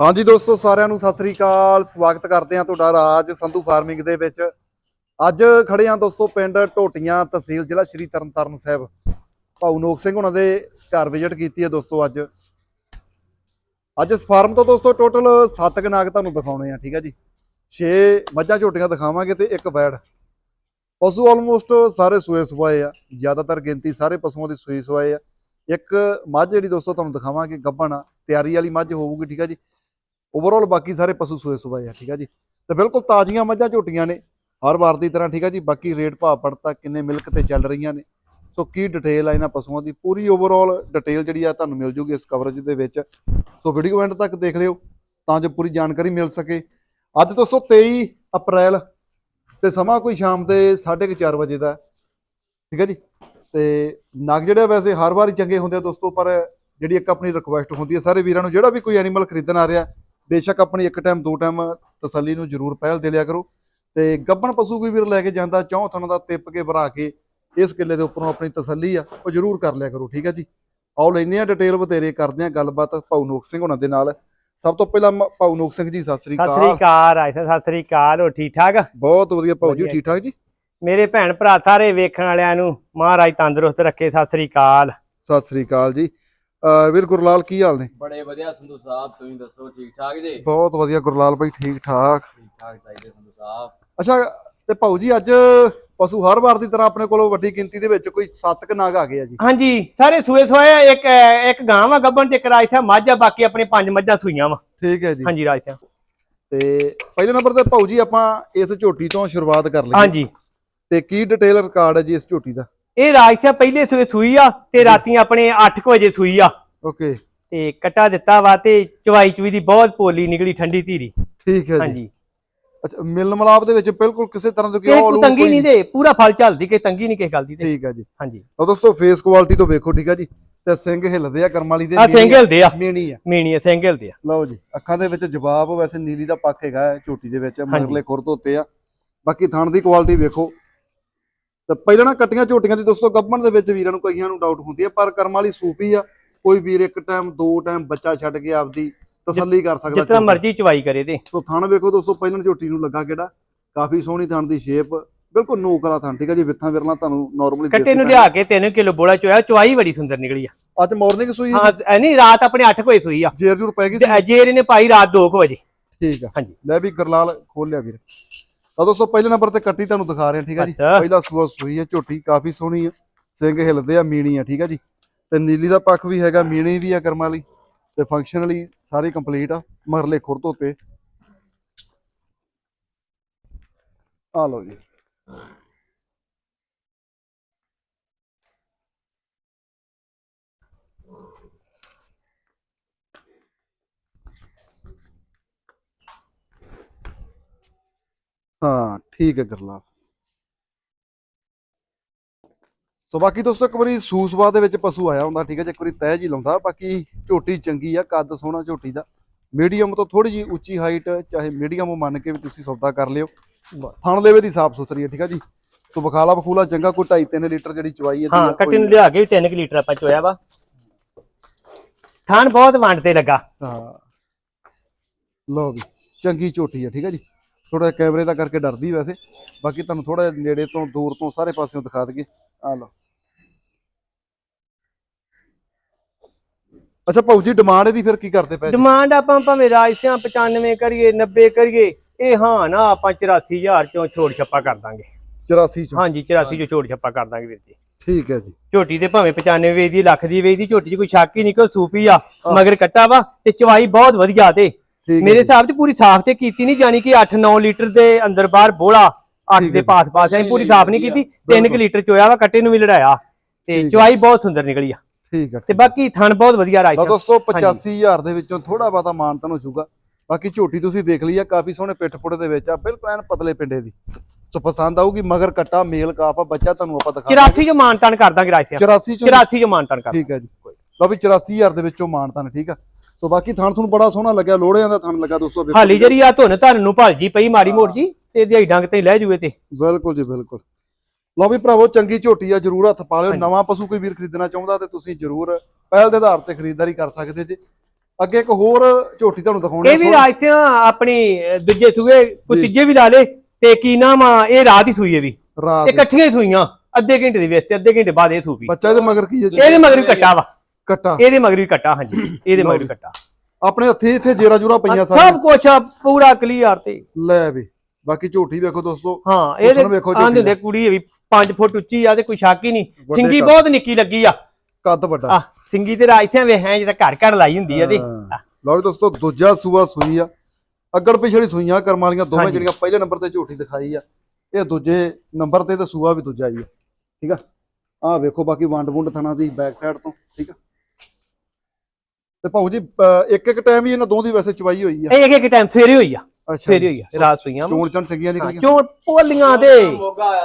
ਹਾਂਜੀ ਦੋਸਤੋ, ਸਾਰਿਆਂ ਨੂੰ ਸਤਿ ਸ੍ਰੀ ਅਕਾਲ। ਸਵਾਗਤ ਕਰਦੇ ਹਾਂ ਤੁਹਾਡਾ ਰਾਜ ਸੰਧੂ ਫਾਰਮਿੰਗ ਦੇ ਵਿੱਚ। ਅੱਜ ਖੜੇ ਹਾਂ ਦੋਸਤੋ, ਪਿੰਡ ਟੋਟੀਆਂ ਤਹਿਸੀਲ ਜ਼ਿਲ੍ਹਾ ਸ਼੍ਰੀ ਤਰਨਤਾਰਨ ਸਾਹਿਬ। ਭਾਊ ਨੋਕ ਸਿੰਘ ਉਹਨਾਂ ਦੇ ਘਰ ਵਿਜ਼ਿਟ ਕੀਤੀ ਹੈ ਦੋਸਤੋ ਅੱਜ। ਅੱਜ ਇਸ ਫਾਰਮ ਤੋਂ ਦੋਸਤੋ ਟੋਟਲ 7 ਕਨਾਗ ਤੁਹਾਨੂੰ ਦਿਖਾਉਣੇ ਆ, ਠੀਕ ਹੈ ਜੀ। 6 ਮੱਝਾਂ ਝੋਟੀਆਂ ਦਿਖਾਵਾਂਗੇ ਤੇ ਇੱਕ ਵੈੜ। ਪਸ਼ੂ ਆਲਮੋਸਟ ਸਾਰੇ ਸੂਏ ਸੁਆਏ ਆ। ਜ਼ਿਆਦਾਤਰ ਗਿਣਤੀ ਸਾਰੇ ਪਸ਼ੂਆਂ ਦੀ ਸੂਈ ਸੁਆਏ ਆ। ਇੱਕ ਮੱਝ ਜਿਹੜੀ ਦੋਸਤੋ ਤੁਹਾਨੂੰ ਦਿਖਾਵਾਂਗੇ, ਗੱਭਣ ਆ। ਤਿਆਰੀ ਵਾਲੀ ਮੱਝ ਹੋਊਗੀ, ਠੀਕ ਹੈ ਜੀ। ਓਵਰਆਲ ਬਾਕੀ ਸਾਰੇ ਪਸ਼ੂ ਸੂਏ ਸੁਬਾਏ ਆ, ਠੀਕ ਆ ਜੀ। ਤੇ ਬਿਲਕੁਲ ਤਾਜ਼ੀਆਂ ਮੱਝਾਂ ਝੋਟੀਆਂ ਨੇ, ਹਰ ਵਾਰ ਦੀ ਤਰ੍ਹਾਂ, ਠੀਕ ਆ ਜੀ। ਬਾਕੀ ਰੇਟ ਭਾਅ ਪੜਤਾ ਕਿੰਨੇ ਮਿਲਕ ਤੇ ਚੱਲ ਰਹੀਆਂ ਨੇ। ਸੋ ਕੀ ਡਿਟੇਲ ਆ ਇਹਨਾਂ ਪਸ਼ੂਆਂ ਦੀ, ਪੂਰੀ ਓਵਰਆਲ ਡਿਟੇਲ ਜਿਹੜੀ ਆ ਤੁਹਾਨੂੰ ਮਿਲ ਜੂਗੀ ਇਸ ਕਵਰੇਜ ਦੇ ਵਿੱਚ। ਸੋ ਵੀਡੀਓ ਐਂਡ ਤੱਕ ਦੇਖ ਲਿਓ, ਤਾਂ ਜੋ ਪੂਰੀ ਜਾਣਕਾਰੀ ਮਿਲ ਸਕੇ। ਅੱਜ ਦੋਸਤੋ 23 ਅਪ੍ਰੈਲ ਤੇ ਸਮਾਂ ਕੋਈ ਸ਼ਾਮ ਦੇ 4:30 ਵਜੇ ਦਾ, ਠੀਕ ਹੈ ਜੀ। ਤੇ ਨਗ ਜਿਹੜੇ ਵੈਸੇ ਹਰ ਵਾਰ ਚੰਗੇ ਹੁੰਦੇ ਆ ਦੋਸਤੋ, ਪਰ ਜਿਹੜੀ ਇੱਕ ਆਪਣੀ ਰਿਕੁਐਸਟ ਹੁੰਦੀ ਹੈ ਸਾਰੇ ਵੀਰਾਂ ਨੂੰ, ਜਿਹੜਾ ਵੀ ਕੋਈ ਐਨੀਮਲ ਖਰੀਦਣ ਆ ਰਿਹਾ ਬੇਸ਼ੱਕ ਆਪਣੀ ਇੱਕ ਟਾਈਮ ਦੋ ਟਾਈਮ ਤਸੱਲੀ ਨੂੰ ਜ਼ਰੂਰ ਪਹਿਲ ਦੇ ਲਿਆ ਕਰੋ। ਤੇ ਗੱਬਣ ਪਸ਼ੂ ਕੋਈ ਵੀਰ ਲੈ ਕੇ ਜਾਂਦਾ ਚੌਂ ਥਣ ਦਾ ਤਿੱਪ ਕੇ ਭਰਾ ਕੇ ਇਸ ਕਿੱਲੇ ਦੇ ਉੱਪਰੋਂ ਆਪਣੀ ਤਸੱਲੀ ਆ ਉਹ ਜ਼ਰੂਰ ਕਰ ਲਿਆ ਕਰੋ ਠੀਕ ਹੈ ਜੀ? ਆਓ ਲੈਨੇ ਆ ਡਿਟੇਲ ਬਤੇਰੇ ਕਰਦੇ ਆ ਗੱਲਬਾਤ ਭਾਊ ਨੋਕ ਸਿੰਘ ਉਹਨਾਂ ਦੇ ਨਾਲ। ਸਭ ਤੋਂ ਪਹਿਲਾਂ ਭਾਊ ਨੋਕ ਸਿੰਘ ਜੀ ਸਤਿ ਸ੍ਰੀ ਸਤਿ ਸ੍ਰੀ ਅਕਾਲ ਅਕਾਲ ਸਾਹਿਬ ਸਤਿ ਸ੍ਰੀ ਅਕਾਲ ਹੋ ਠੀਕ ਠਾਕ ਬਹੁਤ ਵਧੀਆ ਭਾਊ ਜੀ। ਠੀਕ ਠਾਕ ਜੀ? ਮੇਰੇ ਭੈਣ ਭਰਾ ਸਾਰੇ ਵੇਖਣ ਵਾਲਿਆਂ ਨੂੰ ਮਹਾਰਾਜ ਤੰਦਰੁਸਤ ਰੱਖੇ ਸਤਿ ਸ੍ਰੀ ਅਕਾਲ। ਸਤਿ ਸ੍ਰੀ ਅਕਾਲ ਜੀ। ਵੀਰ ਗੁਰਲਾਲ ਕੀ ਹਾਲ ਨੇ? ਬੜੇ ਵਧੀਆ ਸੰਧੂ ਸਾਹਿਬ ਤੁਸੀਂ ਦੱਸੋ ਠੀਕ ਠਾਕ ਜੀ? ਬਹੁਤ ਵਧੀਆ ਗੁਰਲਾਲ ਭਾਈ ਠੀਕ ਠਾਕ। ਠੀਕ ਠਾਕ ਚਾਹੀਦੇ ਸੰਧੂ ਸਾਹਿਬ। ਅੱਛਾ ਤੇ ਭਾਊ ਜੀ ਅੱਜ ਪਸ਼ੂ ਹਰ ਵਾਰ ਦੀ ਤਰ੍ਹਾਂ ਆਪਣੇ ਕੋਲ ਵੱਡੀ ਗਿਣਤੀ ਦੇ ਵਿੱਚ ਕੋਈ 7 ਕ ਨਾਗ ਆ ਗਏ ਆ ਜੀ। ਹਾਂਜੀ ਸਾਰੇ ਸੂਏ ਸੋਏ ਆ, ਇੱਕ ਇੱਕ ਗਾਂ ਵਾ ਗੱਬਣ ਤੇ ਇੱਕ ਰਾਜ ਸਾਹਿਬ ਮੱਝ ਆ ਬਾਕੀ ਆਪਣੇ ਪੰਜ ਮੱਝਾਂ ਸੂਈਆਂ ਵਾ। ਠੀਕ ਹੈ ਜੀ। ਹਾਂਜੀ ਰਾਜ ਸਾਹਿਬ ਤੇ ਪਹਿਲੇ ਨੰਬਰ ਤੇ ਭਾਊ ਜੀ ਆਪਾਂ ਇਸ ਝੋਟੀ ਤੋਂ ਸ਼ੁਰੂਆਤ ਕਰ ਲਈਏ। ਹਾਂਜੀ। ਤੇ ਕੀ ਡਿਟੇਲ ਰਿਕਾਰਡ ਹੈ ਜੀ ਇਸ ਝੋਟੀ ਦਾ? ਇਹ ਰਾਜ ਸਾਹਿਬ ਪਹਿਲੇ ਸੂਏ ਸੂਈ ਆ ਤੇ ਰਾਤੀ ਆਪਣੇ 8 ਵਜੇ ਸੂਈ ਆ। ਓਕੇ। ਤੇ ਕਟਾ ਦਿੱਤਾ ਵਾ ਤੇ ਚਵਾਈ ਚੁਈ ਦੀ ਬਹੁਤ ਪੋਲੀ ਨਿਕਲੀ ਠੰਡੀ ਧੀਰੀ। ਠੀਕ ਹੈ ਜੀ। ਅੱਛਾ ਮਿਲ ਮਲਾਪ ਦੇ ਵਿੱਚ ਬਿਲਕੁਲ ਕਿਸੇ ਤਰ੍ਹਾਂ ਦੀ ਕਿਸੇ all ਕੋ over ਤੰਗੀ ਕੋਈ- ਨਹੀਂ ਦੇ ਪੂਰਾ ਫਲ ਚੱਲਦੀ ਕਿ ਤੰਗੀ ਨਹੀਂ ਕਿਸੇ ਗੱਲ ਦੀ ਤੇ ਠੀਕ ਹੈ ਜੀ। ਹਾਂਜੀ। ਲਓ ਦੋਸਤੋ ਫੇਸ ਕੁਆਲਿਟੀ ਤੋਂ ਵੇਖੋ ਠੀਕ ਹੈ ਜੀ। ਤੇ ਸਿੰਘ ਹਿੱਲਦੇ ਆ ਕਰਮ ਵਾਲੀ ਦੇ ਆ ਸਿੰਗਲ ਦੇ ਆ। ਮੀਣੀ ਆ। ਮੀਣੀ ਆ ਸਿੰਗਲ ਦੇ ਆ। ਲਓ ਜੀ ਅੱਖਾਂ ਦੇ ਵਿੱਚ ਜਵਾਬ ਵੈਸੇ ਨੀਲੀ ਦਾ ਪੱਖ ਹੈਗਾ ਝੋਟੀ ਦੇ ਵਿੱਚ ਮਗਰਲੇ ਖੁਰ ਧੋਤੇ ਆ। ਬਾਕੀ ਥਣ ਦੀ ਕੁਆਲਿਟੀ ਵੇਖੋ। ਤੇ ਪਹਿਲਾਂ ਨਾ ਕੱਟੀਆਂ ਝੋਟੀਆਂ ਦੀ ਦੋਸਤੋ ਗੱਭਣ ਦੇ ਵਿੱਚ ਵੀਰਾਂ ਨੂੰ ਕਈਆਂ ਨੂੰ ਡਾਊਟ ਹੁੰਦੀ ਹੈ ਪਰ ਕਰਮ ਵਾਲੀ ਸੂਪੀ ਆ। ਕੋਈ ਵੀਰ ਇੱਕ ਟਾਈਮ ਦੋ ਟਾਈਮ ਬੱਚਾ ਛੱਡ ਕੇ ਆਪਦੀ ਤਸੱਲੀ ਕਰ ਸਕਦਾ ਝੋਟੀ। ਮਰਜ਼ੀ ਚਵਾਈ ਕਰੇ ਤੇ। ਸੋ ਥਣ ਵੇਖੋ ਦੋਸਤੋ ਪਹਿਲਾਂ ਝੋਟੀ ਨੂੰ ਲੱਗਾ ਕਿਹੜਾ? ਕਾਫੀ ਸੋਹਣੀ ਥਣ ਦੀ ਸ਼ੇਪ ਬਿਲਕੁਲ ਨੋਕ ਵਾਲਾ ਥਣ ਠੀਕ ਹੈ ਜੀ? ਵਿੱਥਾਂ ਵਿਰਲਾ ਤੁਹਾਨੂੰ ਨਾਰਮਲੀ ਕੱਟੇ ਨੂੰ ਲਿਆ ਕੇ 3 ਕਿਲੋ ਬੋਲਾ ਚੋਇਆ ਚਵਾਈ ਬੜੀ ਸੁੰਦਰ ਨਿਕਲੀ ਆ। ਅੱਜ ਮਾਰਨਿੰਗ ਸੂਈ ਹਾਂ ਨਹੀਂ ਰਾਤ ਆਪਣੇ 8 ਵਜੇ ਸੂਈ ਆ। ਜੇਰ ਜੂਰ ਪੈ ਗਈ ਸੀ? ਜੇਰ ਇਹਨੇ ਪਾਈ ਰਾਤ 2 ਵਜੇ। ਠੀਕ ਆ। ਹਾਂਜੀ। ਲੈ ਵੀ ਗਰਲਾਲ ਖੋਲ ਲਿਆ ਵੀਰ। ਤਾਂ ਦੋਸਤੋ ਪਹਿਲੇ ਨੰਬਰ ਤੇ ਕੱਟੀ ਤੁਹਾਨੂੰ ਦਿਖਾ ਰਹੇ ਹਾਂ ਠੀਕ ਹੈ ਜੀ। ਪਹਿਲਾ ਸੂਆ ਸੂਈ ਹੈ ਝੋਟੀ ਕਾਫੀ ਸੋਹਣੀ ਹੈ ਸਿੰਘ ਹਿੱਲਦੇ ਆ ਮੀਣੀ ਆ ਠੀਕ ਹੈ ਜੀ। ਤੇ ਨੀਲੀ ਦਾ ਪੱਖ ਵੀ ਹੈਗਾ ਮੀਣੀ ਵੀ ਆ ਕਰਮਾਂ ਵਾਲੀ ਤੇ ਫੰਕਸ਼ਨਲੀ ਸਾਰੀ ਕੰਪਲੀਟ ਆ ਮਰਲੇ ਖੁਰ ਧੋਤੇ। ਆ ਲਓ ਜੀ। ਹਾਂ ਠੀਕ ਹੈ ਗਰਲਾ ਸੋ ਬਾਕੀ ਦੋਸਤੋ ਇੱਕ ਵਾਰੀ ਸੂਸਵਾ ਦੇ ਵਿੱਚ ਪਸ਼ੂ ਆਇਆ ਹੁੰਦਾ ਠੀਕ ਹੈ ਜੀ ਇੱਕ ਵਾਰੀ ਤਹਿ ਜੀ ਲਾਉਂਦਾ। ਬਾਕੀ ਝੋਟੀ ਚੰਗੀ ਆ ਕੱਦ ਸੋਹਣਾ ਝੋਟੀ ਦਾ। ਮੀਡੀਅਮ ਤੋਂ ਥੋੜੀ ਜੀ ਉੱਚੀ ਹਾਈਟ ਚਾਹੇ ਮੀਡੀਅਮ ਮੰਨ ਕੇ ਵੀ ਤੁਸੀਂ ਸੌਦਾ ਕਰ ਲਿਓ। ਥਣ ਲੈਵੇ ਦੀ ਸਾਫ਼ ਸੁਥਰੀ ਹੈ ਠੀਕ ਹੈ ਜੀ। ਸੋ ਬਖਾਲਾ ਬਖੂਲਾ ਚੰਗਾ ਕੋਈ 2.5 3 ਲੀਟਰ ਜਿਹੜੀ ਚਵਾਈ ਹੈ ਹਾਂ ਕੱਟੇ ਨੂੰ ਲਿਆ ਕੇ ਵੀ 3 ਲੀਟਰ ਆਪਾਂ ਚੋਇਆ ਵਾ। ਥਾਨ ਬਹੁਤ ਵੰਡ ਤੇ ਲੱਗਾ। ਹਾਂ। ਲਓ ਵੀ ਚੰਗੀ ਝੋਟੀ ਹੈ ਠੀਕ ਹੈ ਜੀ। ਥੋੜਾ ਕੈਮਰੇ ਦਾ ਕਰਕੇ ਡਰਦੀ ਵੈਸੇ। ਬਾਕੀ ਤੁਹਾਨੂੰ ਥੋੜਾ ਨੇੜੇ ਤੋਂ ਦੂਰ ਤੋਂ ਸਾਰੇ ਪਾਸਿਓਂ ਦਿਖਾ ਦਈਏ। ਆ ਲਓ। ਅੱਛਾ ਭਾਊ ਜੀ ਡਿਮਾਂਡ ਇਹਦੀ ਫਿਰ ਕੀ ਕਰਦੇ ਪਏ? ਡਿਮਾਂਡ ਆਪਾਂ ਭਾਵੇਂ ਰਾਜਸਿਆਂ 95 ਕਰੀਏ 90 ਕਰੀਏ ਇਹ ਹਾਂ ਨਾ ਆਪਾਂ 84000 ਚੋਂ ਛੋੜ ਛੱਪਾ ਕਰ ਦਾਂਗੇ। 84 ਚ? ਹਾਂਜੀ 84 ਚੋਂ ਛੋੜ ਛੱਪਾ ਕਰ ਦਾਂਗੇ ਵੀਰ ਜੀ। ਠੀਕ ਹੈ ਜੀ। ਝੋਟੀ ਤੇ ਭਾਵੇਂ 95 ਵੇਚਦੀ ਲੱਖ ਦੀ ਵੇਚਦੀ ਝੋਟੀ 'ਚ ਕੋਈ ਸ਼ੱਕ ਹੀ ਨਹੀਂ ਕਿ ਉਹ ਸੂਪੀ ਆ। ਮਗਰ ਕੱਟਾ ਵਾ ਤੇ ਚਵਾਈ ਬਹੁਤ ਵਧੀਆ ਤੇ। ਮੇਰੇ ਜੀ। ਹਿਸਾਬ ਤੇ ਪੂਰੀ ਸਾਫ਼ ਤੇ ਕੀਤੀ ਨਹੀਂ ਜਾਣੀ ਕਿ 8-9 ਲੀਟਰ ਦੇ ਅੰਦਰ ਬਾਹਰ ਬੋਲਾ 8 ਠੀਕ ਹੈ ਦੇ ਜੀ। ਪਾਸ ਪਾਸ ਐ ਪੂਰੀ ਸਾਫ਼ ਨਹੀਂ ਕੀਤੀ 3 ਬਿਲਕੁਲ। ਲੀਟਰ ਚੋਇਆ ਵਾ ਕੱਟੇ ਨੂੰ ਵੀ ਲੜਾਇਆ। ਤੇ ਚਵਾਈ ਬਹੁਤ ਸੁੰਦਰ ਨਿਕਲੀ ਆ। ਠੀਕ ਹੈ ਤੇ ਬਾਕੀ ਥਣ ਬਹੁਤ ਵਧੀਆ ਰਾਜ ਦੋਸਤੋ 85000 ਦੇ ਵਿੱਚੋਂ ਥੋੜਾ ਬਾਤਾ ਮਾਨਤਨ ਹੋ ਜਾਊਗਾ। ਬਾਕੀ ਝੋਟੀ ਤੁਸੀਂ ਦੇਖ ਲਈ ਆ ਕਾਫੀ ਸੋਹਣੇ ਪਿੱਠ ਪੁੱਠ ਦੇ ਵਿੱਚ ਆ ਬਿਲਕੁਲ ਐਨ ਪਤਲੇ ਪਿੰਡੇ ਦੀ। ਸੋ ਪਸੰਦ ਆਊਗੀ ਮਗਰ ਕੱਟਾ ਮੇਲ ਕਾਫ ਆ ਬੱਚਾ ਤੁਹਾਨੂੰ ਆਪਾਂ ਦਿਖਾ 84 ਜੋ ਮਾਨਤਾਨ ਕਰ ਦਾਂਗੇ ਰਾਜ ਸਾਹਿਬ 84 ਚੋਂ 84 ਜੋ ਮਾਨਤਾਨ ਕਰ ਠੀਕ ਹੈ ਜੀ। ਲਓ ਵੀ 84000 ਦੇ ਵਿੱਚੋਂ ਮਾਨਤਨ ਠੀਕ ਆ। ਸੋ ਬਾਕੀ ਥਣ ਤੁਹਾਨੂੰ ਬੜਾ ਸੋਹਣਾ ਲੱਗਿਆ ਲੋੜਿਆਂ ਦਾ ਥਣ ਲੱਗਾ ਦੋਸਤੋ ਹਾਲੀ ਜਿਹੜੀ ਆ ਧੁਨ ਧਨ ਨੂੰ ਭਲ ਜੀ ਪਈ ਮਾੜੀ ਮੋੜ ਜੀ ਤੇ ਦਿਹਾਈ ਡੰਗ ਤੇ ਲੈ ਜੂਏ ਤੇ। ਬਿਲਕੁਲ ਜੀ ਬਿਲਕੁਲ। ਲਓ ਵੀ ਭਰਾਵੋ ਚੰਗੀ ਝੋਟੀ ਆ ਜਰੂਰ ਹੱਥ ਪਾ ਲਿਓ। ਨਵਾਂ ਪਸ਼ੂ ਕੋਈ ਵੀਰ ਖਰੀਦਣਾ ਚਾਹੁੰਦਾ ਤੇ ਤੁਸੀਂ ਜਰੂਰ ਪਹਿਲ ਦੇ ਆਧਾਰ ਤੇ ਖਰੀਦਦਾਰੀ ਕਰ ਸਕਦੇ ਜੀ। ਅੱਗੇ ਇੱਕ ਹੋਰ ਝੋਟੀ ਤੁਹਾਨੂੰ ਦਿਖਾਉਣੀ ਇਹ ਵੀ ਰਾਜਸਿਆਂ ਆਪਣੀ ਅਹ, ਦੂਜੇ ਸੂਏ ਕੋਈ। ਤੀਜੇ ਵੀ ਲਾ ਲੇ ਤੇ ਕੀ ਨਾਮ ਆ ਇਹ ਰਾਤ ਹੀ ਸੂਈ ਵੀ। ਰਾਤ ਇਹ ਇਕੱਠੀਆਂ ਹੀ ਸੂਈਆਂ ਅੱਧੇ ਘੰਟੇ ਦੀ ਵੇਸ ਤੇ ਅੱਧੇ ਘੰਟੇ ਬਾਅਦ ਇਹ ਸੂਪੀ ਬੱਚਾ ਇਹਦੇ ਮਗਰ ਕੀ ਹੈ ਇਹਦੇ ਮਗਰ ਵੀ ਕੱਟਾ ਵਾ। ਕੱਟਾ ਇਹਦੇ ਮਗਰ ਵੀ ਕੱਟਾ ਹਾਂਜੀ। ਇਹਦੇ ਮਗਰ ਵੀ। ਕੱਟਾ ਆਪਣੇ ਹੱਥੀ ਇੱਥੇ ਜੇਰਾ ਜੂਰਾ ਪਈਆਂ ਸਾਰੀਆਂ। ਸਭ ਕੁਝ ਪੂਰਾ ਕਲੀਅਰ ਤੇ। ਲੈ ਵੀ ਬਾਕੀ ਝੋਟੀ ਵੇਖੋ ਦੋਸਤੋ। ਹਾਂ ਇਹਦੇ ਆਂਦੇ। ਹੁੰਦੇ ਕੁੜੀ ਵੀ 5 ਫੁੱਟ ਉੱਚੀ ਆ ਤੇ ਕੋਈ ਸ਼ੱਕ ਹੀ ਨਹੀਂ। ਸਿੰਗੀ। ਬਹੁਤ ਨਿੱਕੀ ਲੱਗੀ ਆ। ਕੱਦ ਵੱਡਾ। ਆ ਸਿੰਗੀ ਤੇ ਰਾਜਸਿਆਂ ਵੇ ਹੈ ਜਿਹੜਾ ਘਰ ਘਰ ਲਾਈ ਹੁੰਦੀ ਆ ਤੇ। ਲਓ ਵੀ ਦੋਸਤੋ ਦੂਜਾ ਸੂਆ ਸੂਈ ਆ। ਅੱਗੜ ਪਿਛੜੀ ਸੂਈਆਂ ਕਰਮ ਵਾਲੀਆਂ ਦੋਵੇਂ। ਜਿਹੜੀਆਂ ਪਹਿਲੇ ਨੰਬਰ ਤੇ ਝੋਟੀ ਦਿਖਾਈ ਆ ਇਹ ਦੂਜੇ ਨੰਬਰ ਤੇ ਤੇ ਸੂਆ ਵੀ ਦੂਜਾ ਹੀ ਆ। ਠੀਕ ਆ? ਆਹ ਵੇਖੋ ਬਾਕੀ ਵੰਡ ਵੁੰਡ ਥਣਾ ਦੀ ਬੈਕ ਸਾਈਡ ਤੋਂ ਠੀਕ ਆ? ਤੇ ਭਾਊ ਜੀ ਇੱਕ ਇੱਕ ਟਾਈਮ ਹੀ ਇਹਨਾਂ ਦੋਹਾਂ ਦੀ ਵੈਸੇ ਚਵਾਈ ਹੋਈ ਆ। ਇਹ ਇੱਕ ਇੱਕ ਟਾਈਮ ਸਵੇਰੇ ਹੋਈ ਆ ਅੱਛਾ ਸਵੇਰੇ ਹੋਈ ਆ ਰਾਤ ਸੂਈਆਂ। ਚੋਣ ਚਣ ਚੰਗੀਆਂ ਨਿਕਲੀਆਂ ਚੋਣ ਪੋਲੀਆਂ ਦੇ।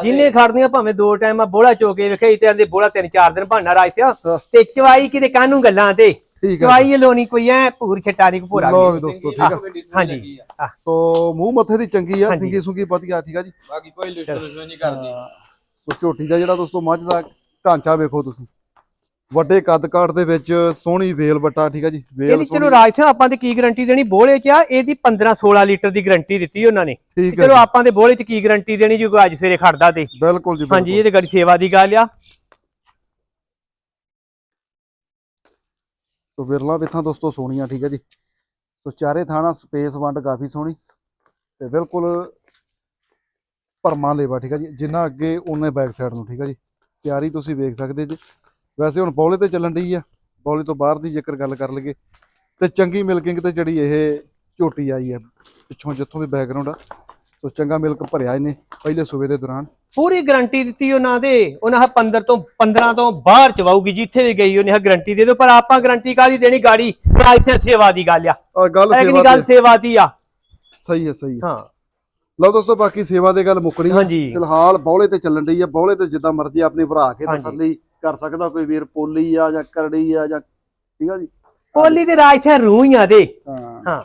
ਜਿੰਨੇ ਖੜਦੀਆਂ ਭਾਵੇਂ ਦੋ ਟਾਈਮ ਆ ਬੋਲਾ ਚੋਕੇ ਵੇਖੇ ਤੇ ਆਂਦੇ ਬੋਲਾ ਤਿੰਨ ਚਾਰ ਦਿਨ ਬਣਨਾ ਰਾਜਸਿਆ ਹਾਂ। ਤੇ ਚਵਾਈ ਕਿਤੇ ਕਾਨੂੰ ਗੱਲਾਂ ਤੇ? ਚਵਾਈ ਲੋਣੀ ਕੋਈ ਐ ਪੂਰ ਛਟਾ ਨਹੀਂ ਭੋਰਾ। ਵੀ ਦੋਸਤੋ ਠੀਕ ਆ। ਹਾਂਜੀ। ਆ, ਤੋ ਮੂੰਹ ਮੱਥੇ ਦੀ ਚੰਗੀ ਆ। ਸਿੰਗੀ ਸੁੰਗੀ ਵਧੀਆ ਠੀਕ ਆ ਜੀ। ਬਾਕੀ ਕੋਈ ਲੁਸ਼ਣ ਨਹੀਂ ਕਰਦੀ ਸੋ ਝੋਟੀ ਦਾ ਜਿਹੜਾ ਦੋਸਤੋ ਮੱਝ ਦਾ ਢਾਂਚਾ ਵੇਖੋ ਤੁਸੀਂ। ਵੱਡੇ ਕੱਦ ਕਾਠ ਦੇ ਵਿੱਚ ਸੋਹਣੀ ਵੇਲ ਬੱਟਾ ਠੀਕ ਆ ਜੀ? ਵੇਲ ਇਹਦੀ ਚਲੋ ਸੋਹਣੀ। ਰਾਜ ਸਿੰਘ ਆਪਾਂ ਤੇ ਕੀ ਗਾਰੰਟੀ ਦੇਣੀ? ਬੋਲੇ ਚ ਆ ਇਹਦੀ 15 16 ਲੀਟਰ ਦੀ ਗਾਰੰਟੀ ਦਿੱਤੀ ਉਹਨਾਂ ਨੇ। ਠੀਕ ਚਲੋ ਜੀ, ਆਪਾਂ ਦੇ ਬੋਲੇ ਚ ਕੀ ਗਾਰੰਟੀ ਦੇਣੀ ਜੀ ਕੋਈ ਅੱਜ ਸਵੇਰੇ ਖੜਦਾ ਤੇ। ਬਿਲਕੁਲ ਜੀ ਹਾਂਜੀ ਬਿਲਕੁਲ। ਇਹ ਤੇ ਗੜੀ ਸੇਵਾ ਦੀ ਗੱਲ ਆ। ਸੋ ਵਿਰਲਾ ਬਿਥਾਂ ਦੋਸਤੋ ਸੋਹਣੀਆਂ ਠੀਕ ਆ ਜੀ। ਸੋ ਚਾਰੇ ਥਾਣਾ ਸਪੇਸ ਵੰਡ ਕਾਫੀ ਸੋਹਣੀ ਤੇ ਬਿਲਕੁਲ ਭਰਮਾ ਲੇਵਾ ਠੀਕ ਆ ਜੀ। ਜਿੰਨਾ ਅੱਗੇ ਉਹਨੇ ਬੈਕ ਸਾਈਡ ਨੂੰ ਠੀਕ ਆ ਜੀ। ਤਿਆਰੀ ਤੁਸੀਂ ਵੇਖ ਸਕਦੇ ਜੀ। ਵੈਸੇ ਹੁਣ ਬੌਲੇ ਤੇ ਚੱਲਣ ਡਈ ਆ ਬੌਲੇ ਤੋਂ ਬਾਹਰ ਦੀ ਜੇਕਰ ਗੱਲ ਕਰ ਲਈਏ ਤੇ ਚੰਗੀ ਮਿਲਕਿੰਗ ਤੇ ਜਿਹੜੀ ਇਹ ਝੋਟੀ ਆਈ ਆ ਪਿੱਛੋਂ ਜਿੱਥੋਂ ਵੀ ਬੈਕਗ੍ਰਾਉਂਡ ਆ ਸੋ ਚੰਗਾ ਮਿਲਕ ਭਰਿਆ ਇਹਨੇ ਪਹਿਲੇ ਸੂਬੇ ਦੇ ਦੌਰਾਨ। ਪੂਰੀ ਗਾਰੰਟੀ ਦਿੱਤੀ ਉਹਨਾਂ ਦੇ ਉਹਨਾਂ ਹ 15 ਤੋਂ 15 ਤੋਂ ਬਾਹਰ ਚਵਾਉਗੀ ਜਿੱਥੇ ਵੀ ਗਈ ਉਹਨੇ ਹ ਗਾਰੰਟੀ ਦੇ ਦਿਓ ਪਰ ਆਪਾਂ ਗਾਰੰਟੀ ਕਾਦੀ ਦੇਣੀ ਗਾੜੀ? ਸਿੰਘ ਸੇਵਾ ਦੀ ਗੱਲ ਆ। ਗੱਲ ਸੇਵਾ ਗੱਲ ਦੀ ਆ। ਸਹੀ ਹੈ ਸਹੀ ਹੈ ਹਾਂ। ਲਓ ਦੋਸਤੋ ਬਾਕੀ ਸੇਵਾ ਦੇ ਗੱਲ ਮੁੱਕਣੀ। ਹਾਂਜੀ। ਫਿਲਹਾਲ ਬੌਲੇ ਤੇ ਚੱਲਣ ਡਈ ਆ। ਬੌਲੇ ਤੇ ਜਿੱਦਾਂ ਮਰਜ਼ੀ ਆਪਣੀ ਭਰਾ ਕੇ। ਤਸੱਲੀ ਕਰ ਸਕਦਾ ਕੋਈ ਵੀਰ ਪੋਲੀ ਆ ਜਾਂ ਕਰੜੀ ਆ ਜਾਂ ਠੀਕ ਆ ਜੀ? ਪੋਲੀ ਤੇ ਰਾਜ ਸਿੰਘ ਰੂਹੀਆਂ ਦੇ। ਹਾਂ। ਹਾਂ।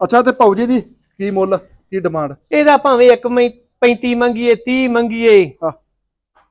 ਅੱਛਾ ਤੇ ਜੀ ਦੀ ਕੀ ਮੁੱਲ ਕੀ ਡਿਮਾਂਡ? ਇਹਦਾ ਭਾਵੇਂ ਇੱਕ ਮੈਂ 35 ਮੰਗੀਏ 30 ਮੰਗੀਏ। ਹਾਂ।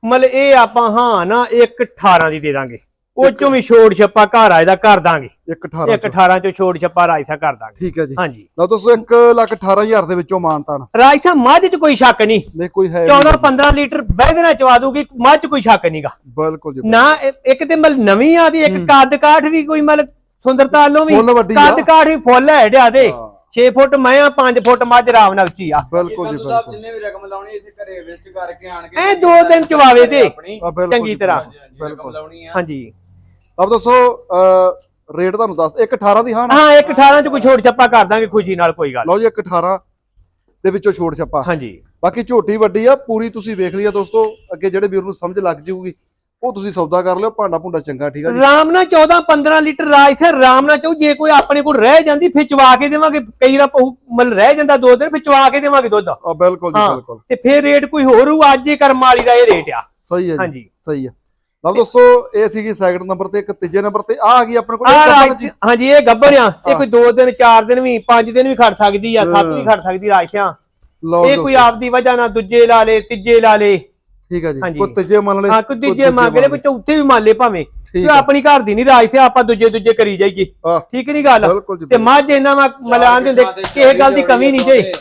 ਮਤਲਬ ਇਹ ਆਪਾਂ ਹਾਂ ਨਾ ਇੱਕ 18 ਦੀ ਦੇ ਦਾਂਗੇ। ਉਹ ਚੋਂ ਵੀ ਛੋੜ ਛੱਪਾ ਘਰ ਆ ਇਹਦਾ ਕਰ ਦਾਂਗੇ। 1 18 ਇੱਕ 18 ਚੋਂ ਛੋੜ ਛੱਪਾ ਰਾਜਸਾ ਕਰ ਦਾਂਗੇ। ਠੀਕ ਹੈ ਜੀ। ਹਾਂਜੀ। ਲਓ ਦੋਸਤੋ 1 ਲੱਖ 18 ਹਜ਼ਾਰ ਦੇ ਵਿੱਚੋਂ ਮਾਨਤਾਨ ਰਾਜਸਾ ਮੱਝ 'ਚ ਕੋਈ ਸ਼ੱਕ ਨਹੀਂ। ਨਹੀਂ ਕੋਈ ਹੈ 14 15 ਲੀਟਰ ਵੈਦ ਨਾਲ ਚਵਾ ਦੂਗੀ ਮੱਝ 'ਚ ਕੋਈ ਸ਼ੱਕ ਨਹੀਂਗਾ। ਬਿਲਕੁਲ ਜੀ ਨਾ ਇੱਕ ਤੇ ਮਤਲਬ ਨਵੀਂ ਆ ਦੀ ਇੱਕ। ਕੱਦ ਕਾਠ ਵੀ ਕੋਈ ਮਤਲਬ ਸੁੰਦਰਤਾ ਵੱਲੋਂ ਵੀ ਕੱਦ ਕਾਠ ਵੀ ਫੁੱਲ ਹੈ ਢਿਆ ਦੇ ਹਾਂ, 6 ਫੁੱਟ ਮੈਂ ਆ 5 ਫੁੱਟ ਮੱਝ ਆਰਾਮ ਨਾਲ ਉੱਚੀ ਆ। ਬਿਲਕੁਲ ਜੀ ਬਿਲਕੁਲ। ਜਿੰਨੇ ਵੀ ਰਕਮ ਲਾਉਣੀ ਇੱਥੇ ਘਰੇ ਵਿਸਟ ਕਰਕੇ ਆਣ ਕੇ ਐ ਦੋ ਦਿਨ ਚਵਾਵੇ ਤੇ। ਚੰਗੀ ਤਰ੍ਹਾਂ। ਬਿਲਕੁਲ। ਲਾਉਣੀ ਆ। ਹਾਂਜੀ। ਦੋਸਤੋ ਅਹ, ਰੇਟ ਤੁਹਾਨੂੰ ਦੱਸ 1 18 ਦੀ ਹਾਂ ਨਾ? ਹਾਂ ਇੱਕ 18 ਚ ਕੋਈ ਛੋੜ ਛੱਪਾ ਕਰ ਦਾਂਗੇ ਖੁਸ਼ੀ ਨਾਲ ਕੋਈ ਗੱਲ ਲਓ ਜੀ 1 18 ਦੇ ਵਿੱਚੋਂ ਛੋੜ ਛੱਪਾ। ਹਾਂਜੀ। ਬਾਕੀ ਝੋਟੀ ਵੱਡੀ ਆ ਪੂਰੀ ਤੁਸੀਂ ਵੇਖ ਲਈ ਆ ਦੋਸਤੋ ਅੱਗੇ ਜਿਹੜੇ ਵੀਰ ਨੂੰ ਸਮਝ ਲੱਗ ਜਾਊਗੀ ਉਹ ਤੁਸੀਂ ਸੌਦਾ ਕਰ ਲਿਓ ਭਾਂਡਾ ਭੁੰਡਾ ਚੰਗਾ ਠੀਕ ਆ ਜੀ? ਰਾਮ ਨਾਲ 14 15 ਲੀਟਰ ਰਾਜ ਸਰ ਰਾਮ ਨਾਲ ਚਾਹੋ ਜੇ ਕੋਈ ਆਪਣੇ ਕੋਲ ਰਹਿ ਜਾਂਦੀ ਫਿਰ ਚਵਾ ਕੇ ਦੇਵਾਂਗੇ ਕਈ ਰਾ ਮਲ ਰਹਿ ਜਾਂਦਾ ਦੋ ਦਿਨ ਫਿਰ ਚਵਾ ਕੇ ਦੇਵਾਂਗੇ ਦੁੱਧ। ਆ ਬਿਲਕੁਲ ਜੀ ਹਾਂ। ਬਿਲਕੁਲ। ਤੇ ਫਿਰ ਰੇਟ ਕੋਈ ਹੋਰ ਹੋਊ ਅੱਜ ਹੀ ਕਰਮ ਵਾਲੀ ਦਾ ਇਹ ਰੇਟ ਆ। ਸਹੀ ਹੈ ਜੀ ਹਾਂਜੀ। ਸਹੀ ਹੈ। ਲਓ ਦੋਸਤੋ ਇਹ ਸੀਗੀ ਸੈਕਿੰਡ ਨੰਬਰ ਤੇ ਇੱਕ ਤੀਜੇ ਨੰਬਰ ਤੇ ਆ ਆ ਗਈ ਆਪਣੇ ਕੋਲ ਆ। ਹਾਂਜੀ ਇਹ ਗੱਬਰ ਆ। ਇਹ। ਕੋਈ 2 ਦਿਨ 4 ਦਿਨ ਵੀ 5 ਦਿਨ ਵੀ ਖੜ ਸਕਦੀ ਆ 7 ਵੀ। ਖੜ ਸਕਦੀ ਰਾਜ ਸਿਆ ਲਓ ਇਹ ਕੋਈ ਆਪਦੀ ਵਜ੍ਹਾ ਨਾਲ ਦੂਜੇ ਲਾ ਲੇ ਤੀਜੇ ਲਾ ਲੇ। ਠੀਕ ਹੈ ਜੀ। ਕੋਈ ਤੀਜੇ ਮੰਨ ਲੈ ਹਾਂ ਕੋਈ ਤੀਜੇ ਮੰਗ ਲੈ ਕੋਈ ਚੌਥੇ ਵੀ ਮੰਨ ਲੈ ਭਾਵੇਂ। ਤੇ ਆਪਣੀ ਘਰ ਦੀ ਨਹੀਂ ਰਾਜ ਸਿਆ ਆਪਾਂ ਦੂਜੇ ਦੂਜੇ ਕਰੀ ਜਾਈਏ। ਠੀਕ ਨਹੀਂ ਗੱਲ? ਤੇ। ਮੱਝ ਇਹਨਾਂ ਵਾ ਮਲਾਨ ਦੇ ਹੁੰਦੇ ਕਿਸੇ ਗੱਲ ਦੀ ਕਮੀ ਨਹੀਂ ਜੇ।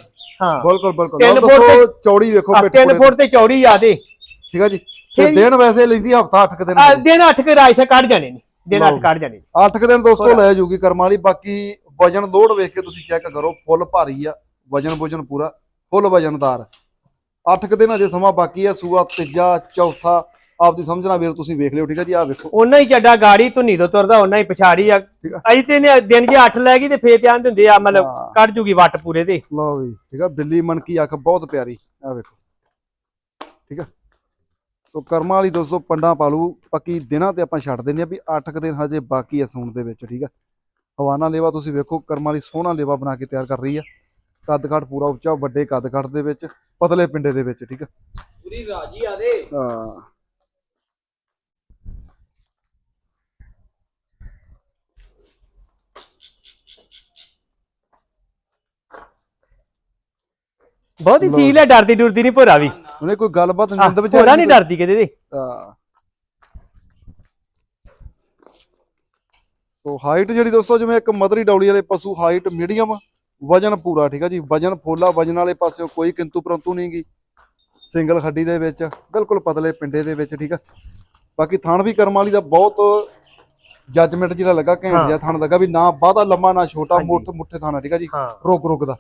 ਹਾਂ। ਬਿਲਕੁਲ ਬਿਲਕੁਲ। ਤਿੰਨ ਲਓ ਫੁੱਟ ਦੋਸਤੋ ਚੌੜੀ ਵੇਖੋ ਤਿੰਨ ਫੁੱਟ ਤੇ ਚੌੜੀ ਆ ਦੇ। ਠੀਕ ਹੈ ਜੀ। ਤੇ ਦਿਨ ਵੈਸੇ ਲੈਂਦੀ ਹਫਤਾ 8 ਦਿਨ ਆ ਦਿਨ ਅੱਠ ਕੇ ਰਾਜ ਸੇ ਕੱਢ ਜਾਣੇ ਨੇ ਦਿਨ ਅੱਠ ਲਓ। ਕੱਢ ਜਾਣੇ ਨੇ। 8 ਦਿਨ ਦੋਸਤੋ। ਲੈ ਜੂਗੀ ਕਰਮ ਵਾਲੀ ਬਾਕੀ ਵਜਨ ਲੋਡ ਵੇਖ ਕੇ ਤੁਸੀਂ ਚੈੱਕ ਕਰੋ ਫੁੱਲ ਭਾਰੀ ਆ ਵਜਨ ਵਜਨ ਪੂਰਾ ਫੁੱਲ ਵਜਨਦਾਰ 8 ਦਿਨ ਅਜੇ ਸਮਾਂ ਬਾਕੀ ਆ ਸੂਆ ਤੀਜਾ ਚੌਥਾ ਆਪਦੀ ਸਮਝਣਾ ਵੀਰ ਤੁਸੀਂ ਵੇਖ ਲਿਓ ਠੀਕ ਹੈ ਜੀ ਆ ਵੇਖੋ ਉਹਨਾਂ ਹੀ ਚੱਡਾ ਗਾੜੀ ਧੁੰਨੀ ਤੋਂ ਤੁਰਦਾ ਉਹਨਾਂ ਹੀ ਪਛਾੜੀ ਆ। ਅਜੀ ਤੇ ਦਿਨ ਜੇ 8 ਲੈ ਗਈ ਤੇ ਫੇਰ ਧਿਆਨ ਦਿੰਦੇ ਆ ਮਤਲਬ। ਕੱਢ ਜੂਗੀ ਵੱਟ ਪੂਰੇ ਤੇ ਲਓ ਵੀ ਠੀਕ ਆ ਬਿੱਲੀ ਮਨਕੀ ਅੱਖ ਬਹੁਤ ਪਿਆਰੀ ਆ ਵੇਖੋ ਠੀਕ ਆ ਸੋ ਕਰਮਾਂ ਵਾਲੀ ਦੋਸਤੋ ਪੰਡਾ ਪਾਲੂ ਬਾਕੀ ਦਿਨਾਂ ਤੇ ਆਪਾਂ ਛੱਡ ਦਿੰਦੇ ਆ ਵੀ 8 ਦਿਨ ਹਜੇ ਬਾਕੀ ਆ ਸੂਣ ਦੇ ਵਿੱਚ ਠੀਕ ਆ? ਹਵਾਨਾ ਲੇਵਾ ਤੁਸੀਂ ਵੇਖੋ ਕਰਮਾਂ ਵਾਲੀ ਸੋਹਣਾ ਲੇਵਾ ਬਣਾ ਕੇ ਤਿਆਰ ਕਰ ਰਹੀ ਆ। ਕੱਦ ਕਾਠ ਪੂਰਾ ਉੱਚਾ ਵੱਡੇ ਕੱਦ ਕਾਠ ਦੇ ਵਿੱਚ ਪਤਲੇ ਪਿੰਡੇ ਦੇ ਵਿੱਚ ਠੀਕ ਆ? ਪੂਰੀ ਰਾਜੀ ਆ ਦੇ। ਹਾਂ। ਬਹੁਤ ਹੀ। ਸੀਲ ਹੈ ਡਰਦੀ ਡੁਰਦੀ ਨਹੀਂ ਭੋਰਾ ਵੀ। ਉਹਨੇ ਕੋਈ ਗੱਲਬਾਤ ਨਿੰਦ ਵਿੱਚ ਭੋਰਾ ਨਹੀਂ ਡਰਦੀ ਕਿਤੇ ਦੇ। ਹਾਂ। ਸੋ ਹਾਈਟ ਜਿਹੜੀ ਦੋਸਤੋ ਜਿਵੇਂ ਇੱਕ ਮਦਰੀ ਡੌਲੀ ਵਾਲੇ ਪਸ਼ੂ ਹਾਈਟ ਮੀਡੀਅਮ ਵਜਨ ਪੂਰਾ ਠੀਕ ਆ ਜੀ? ਵਜਨ ਫੋਲਾ ਵਜਨ ਵਾਲੇ ਪਾਸਿਓ ਕੋਈ ਕਿੰਤੂ ਪਰੰਤੂ ਨਹੀਂਗੀ ਸਿੰਗਲ ਖੱਡੀ ਦੇ ਵਿੱਚ ਬਿਲਕੁਲ ਪਤਲੇ ਪਿੰਡੇ ਦੇ ਵਿੱਚ ਠੀਕ ਆ? ਬਾਕੀ ਥਣ ਵੀ ਕਰਮ ਵਾਲੀ ਦਾ ਬਹੁਤ ਜੱਜਮੈਂਟ ਜਿਹੜਾ ਲੱਗਾ ਘੈਂਟ। ਜਿਹਾ ਥਣ ਲੱਗਾ ਵੀ ਨਾ ਬਾਹਦਾ ਲੰਮਾ ਨਾ ਛੋਟਾ ਹਾਂਜੀ। ਮੁੱਠ ਮੁੱਠੇ ਥਾਣਾ ਠੀਕ ਆ ਜੀ? ਰੁਕ ਰੁਕ ਦਾ।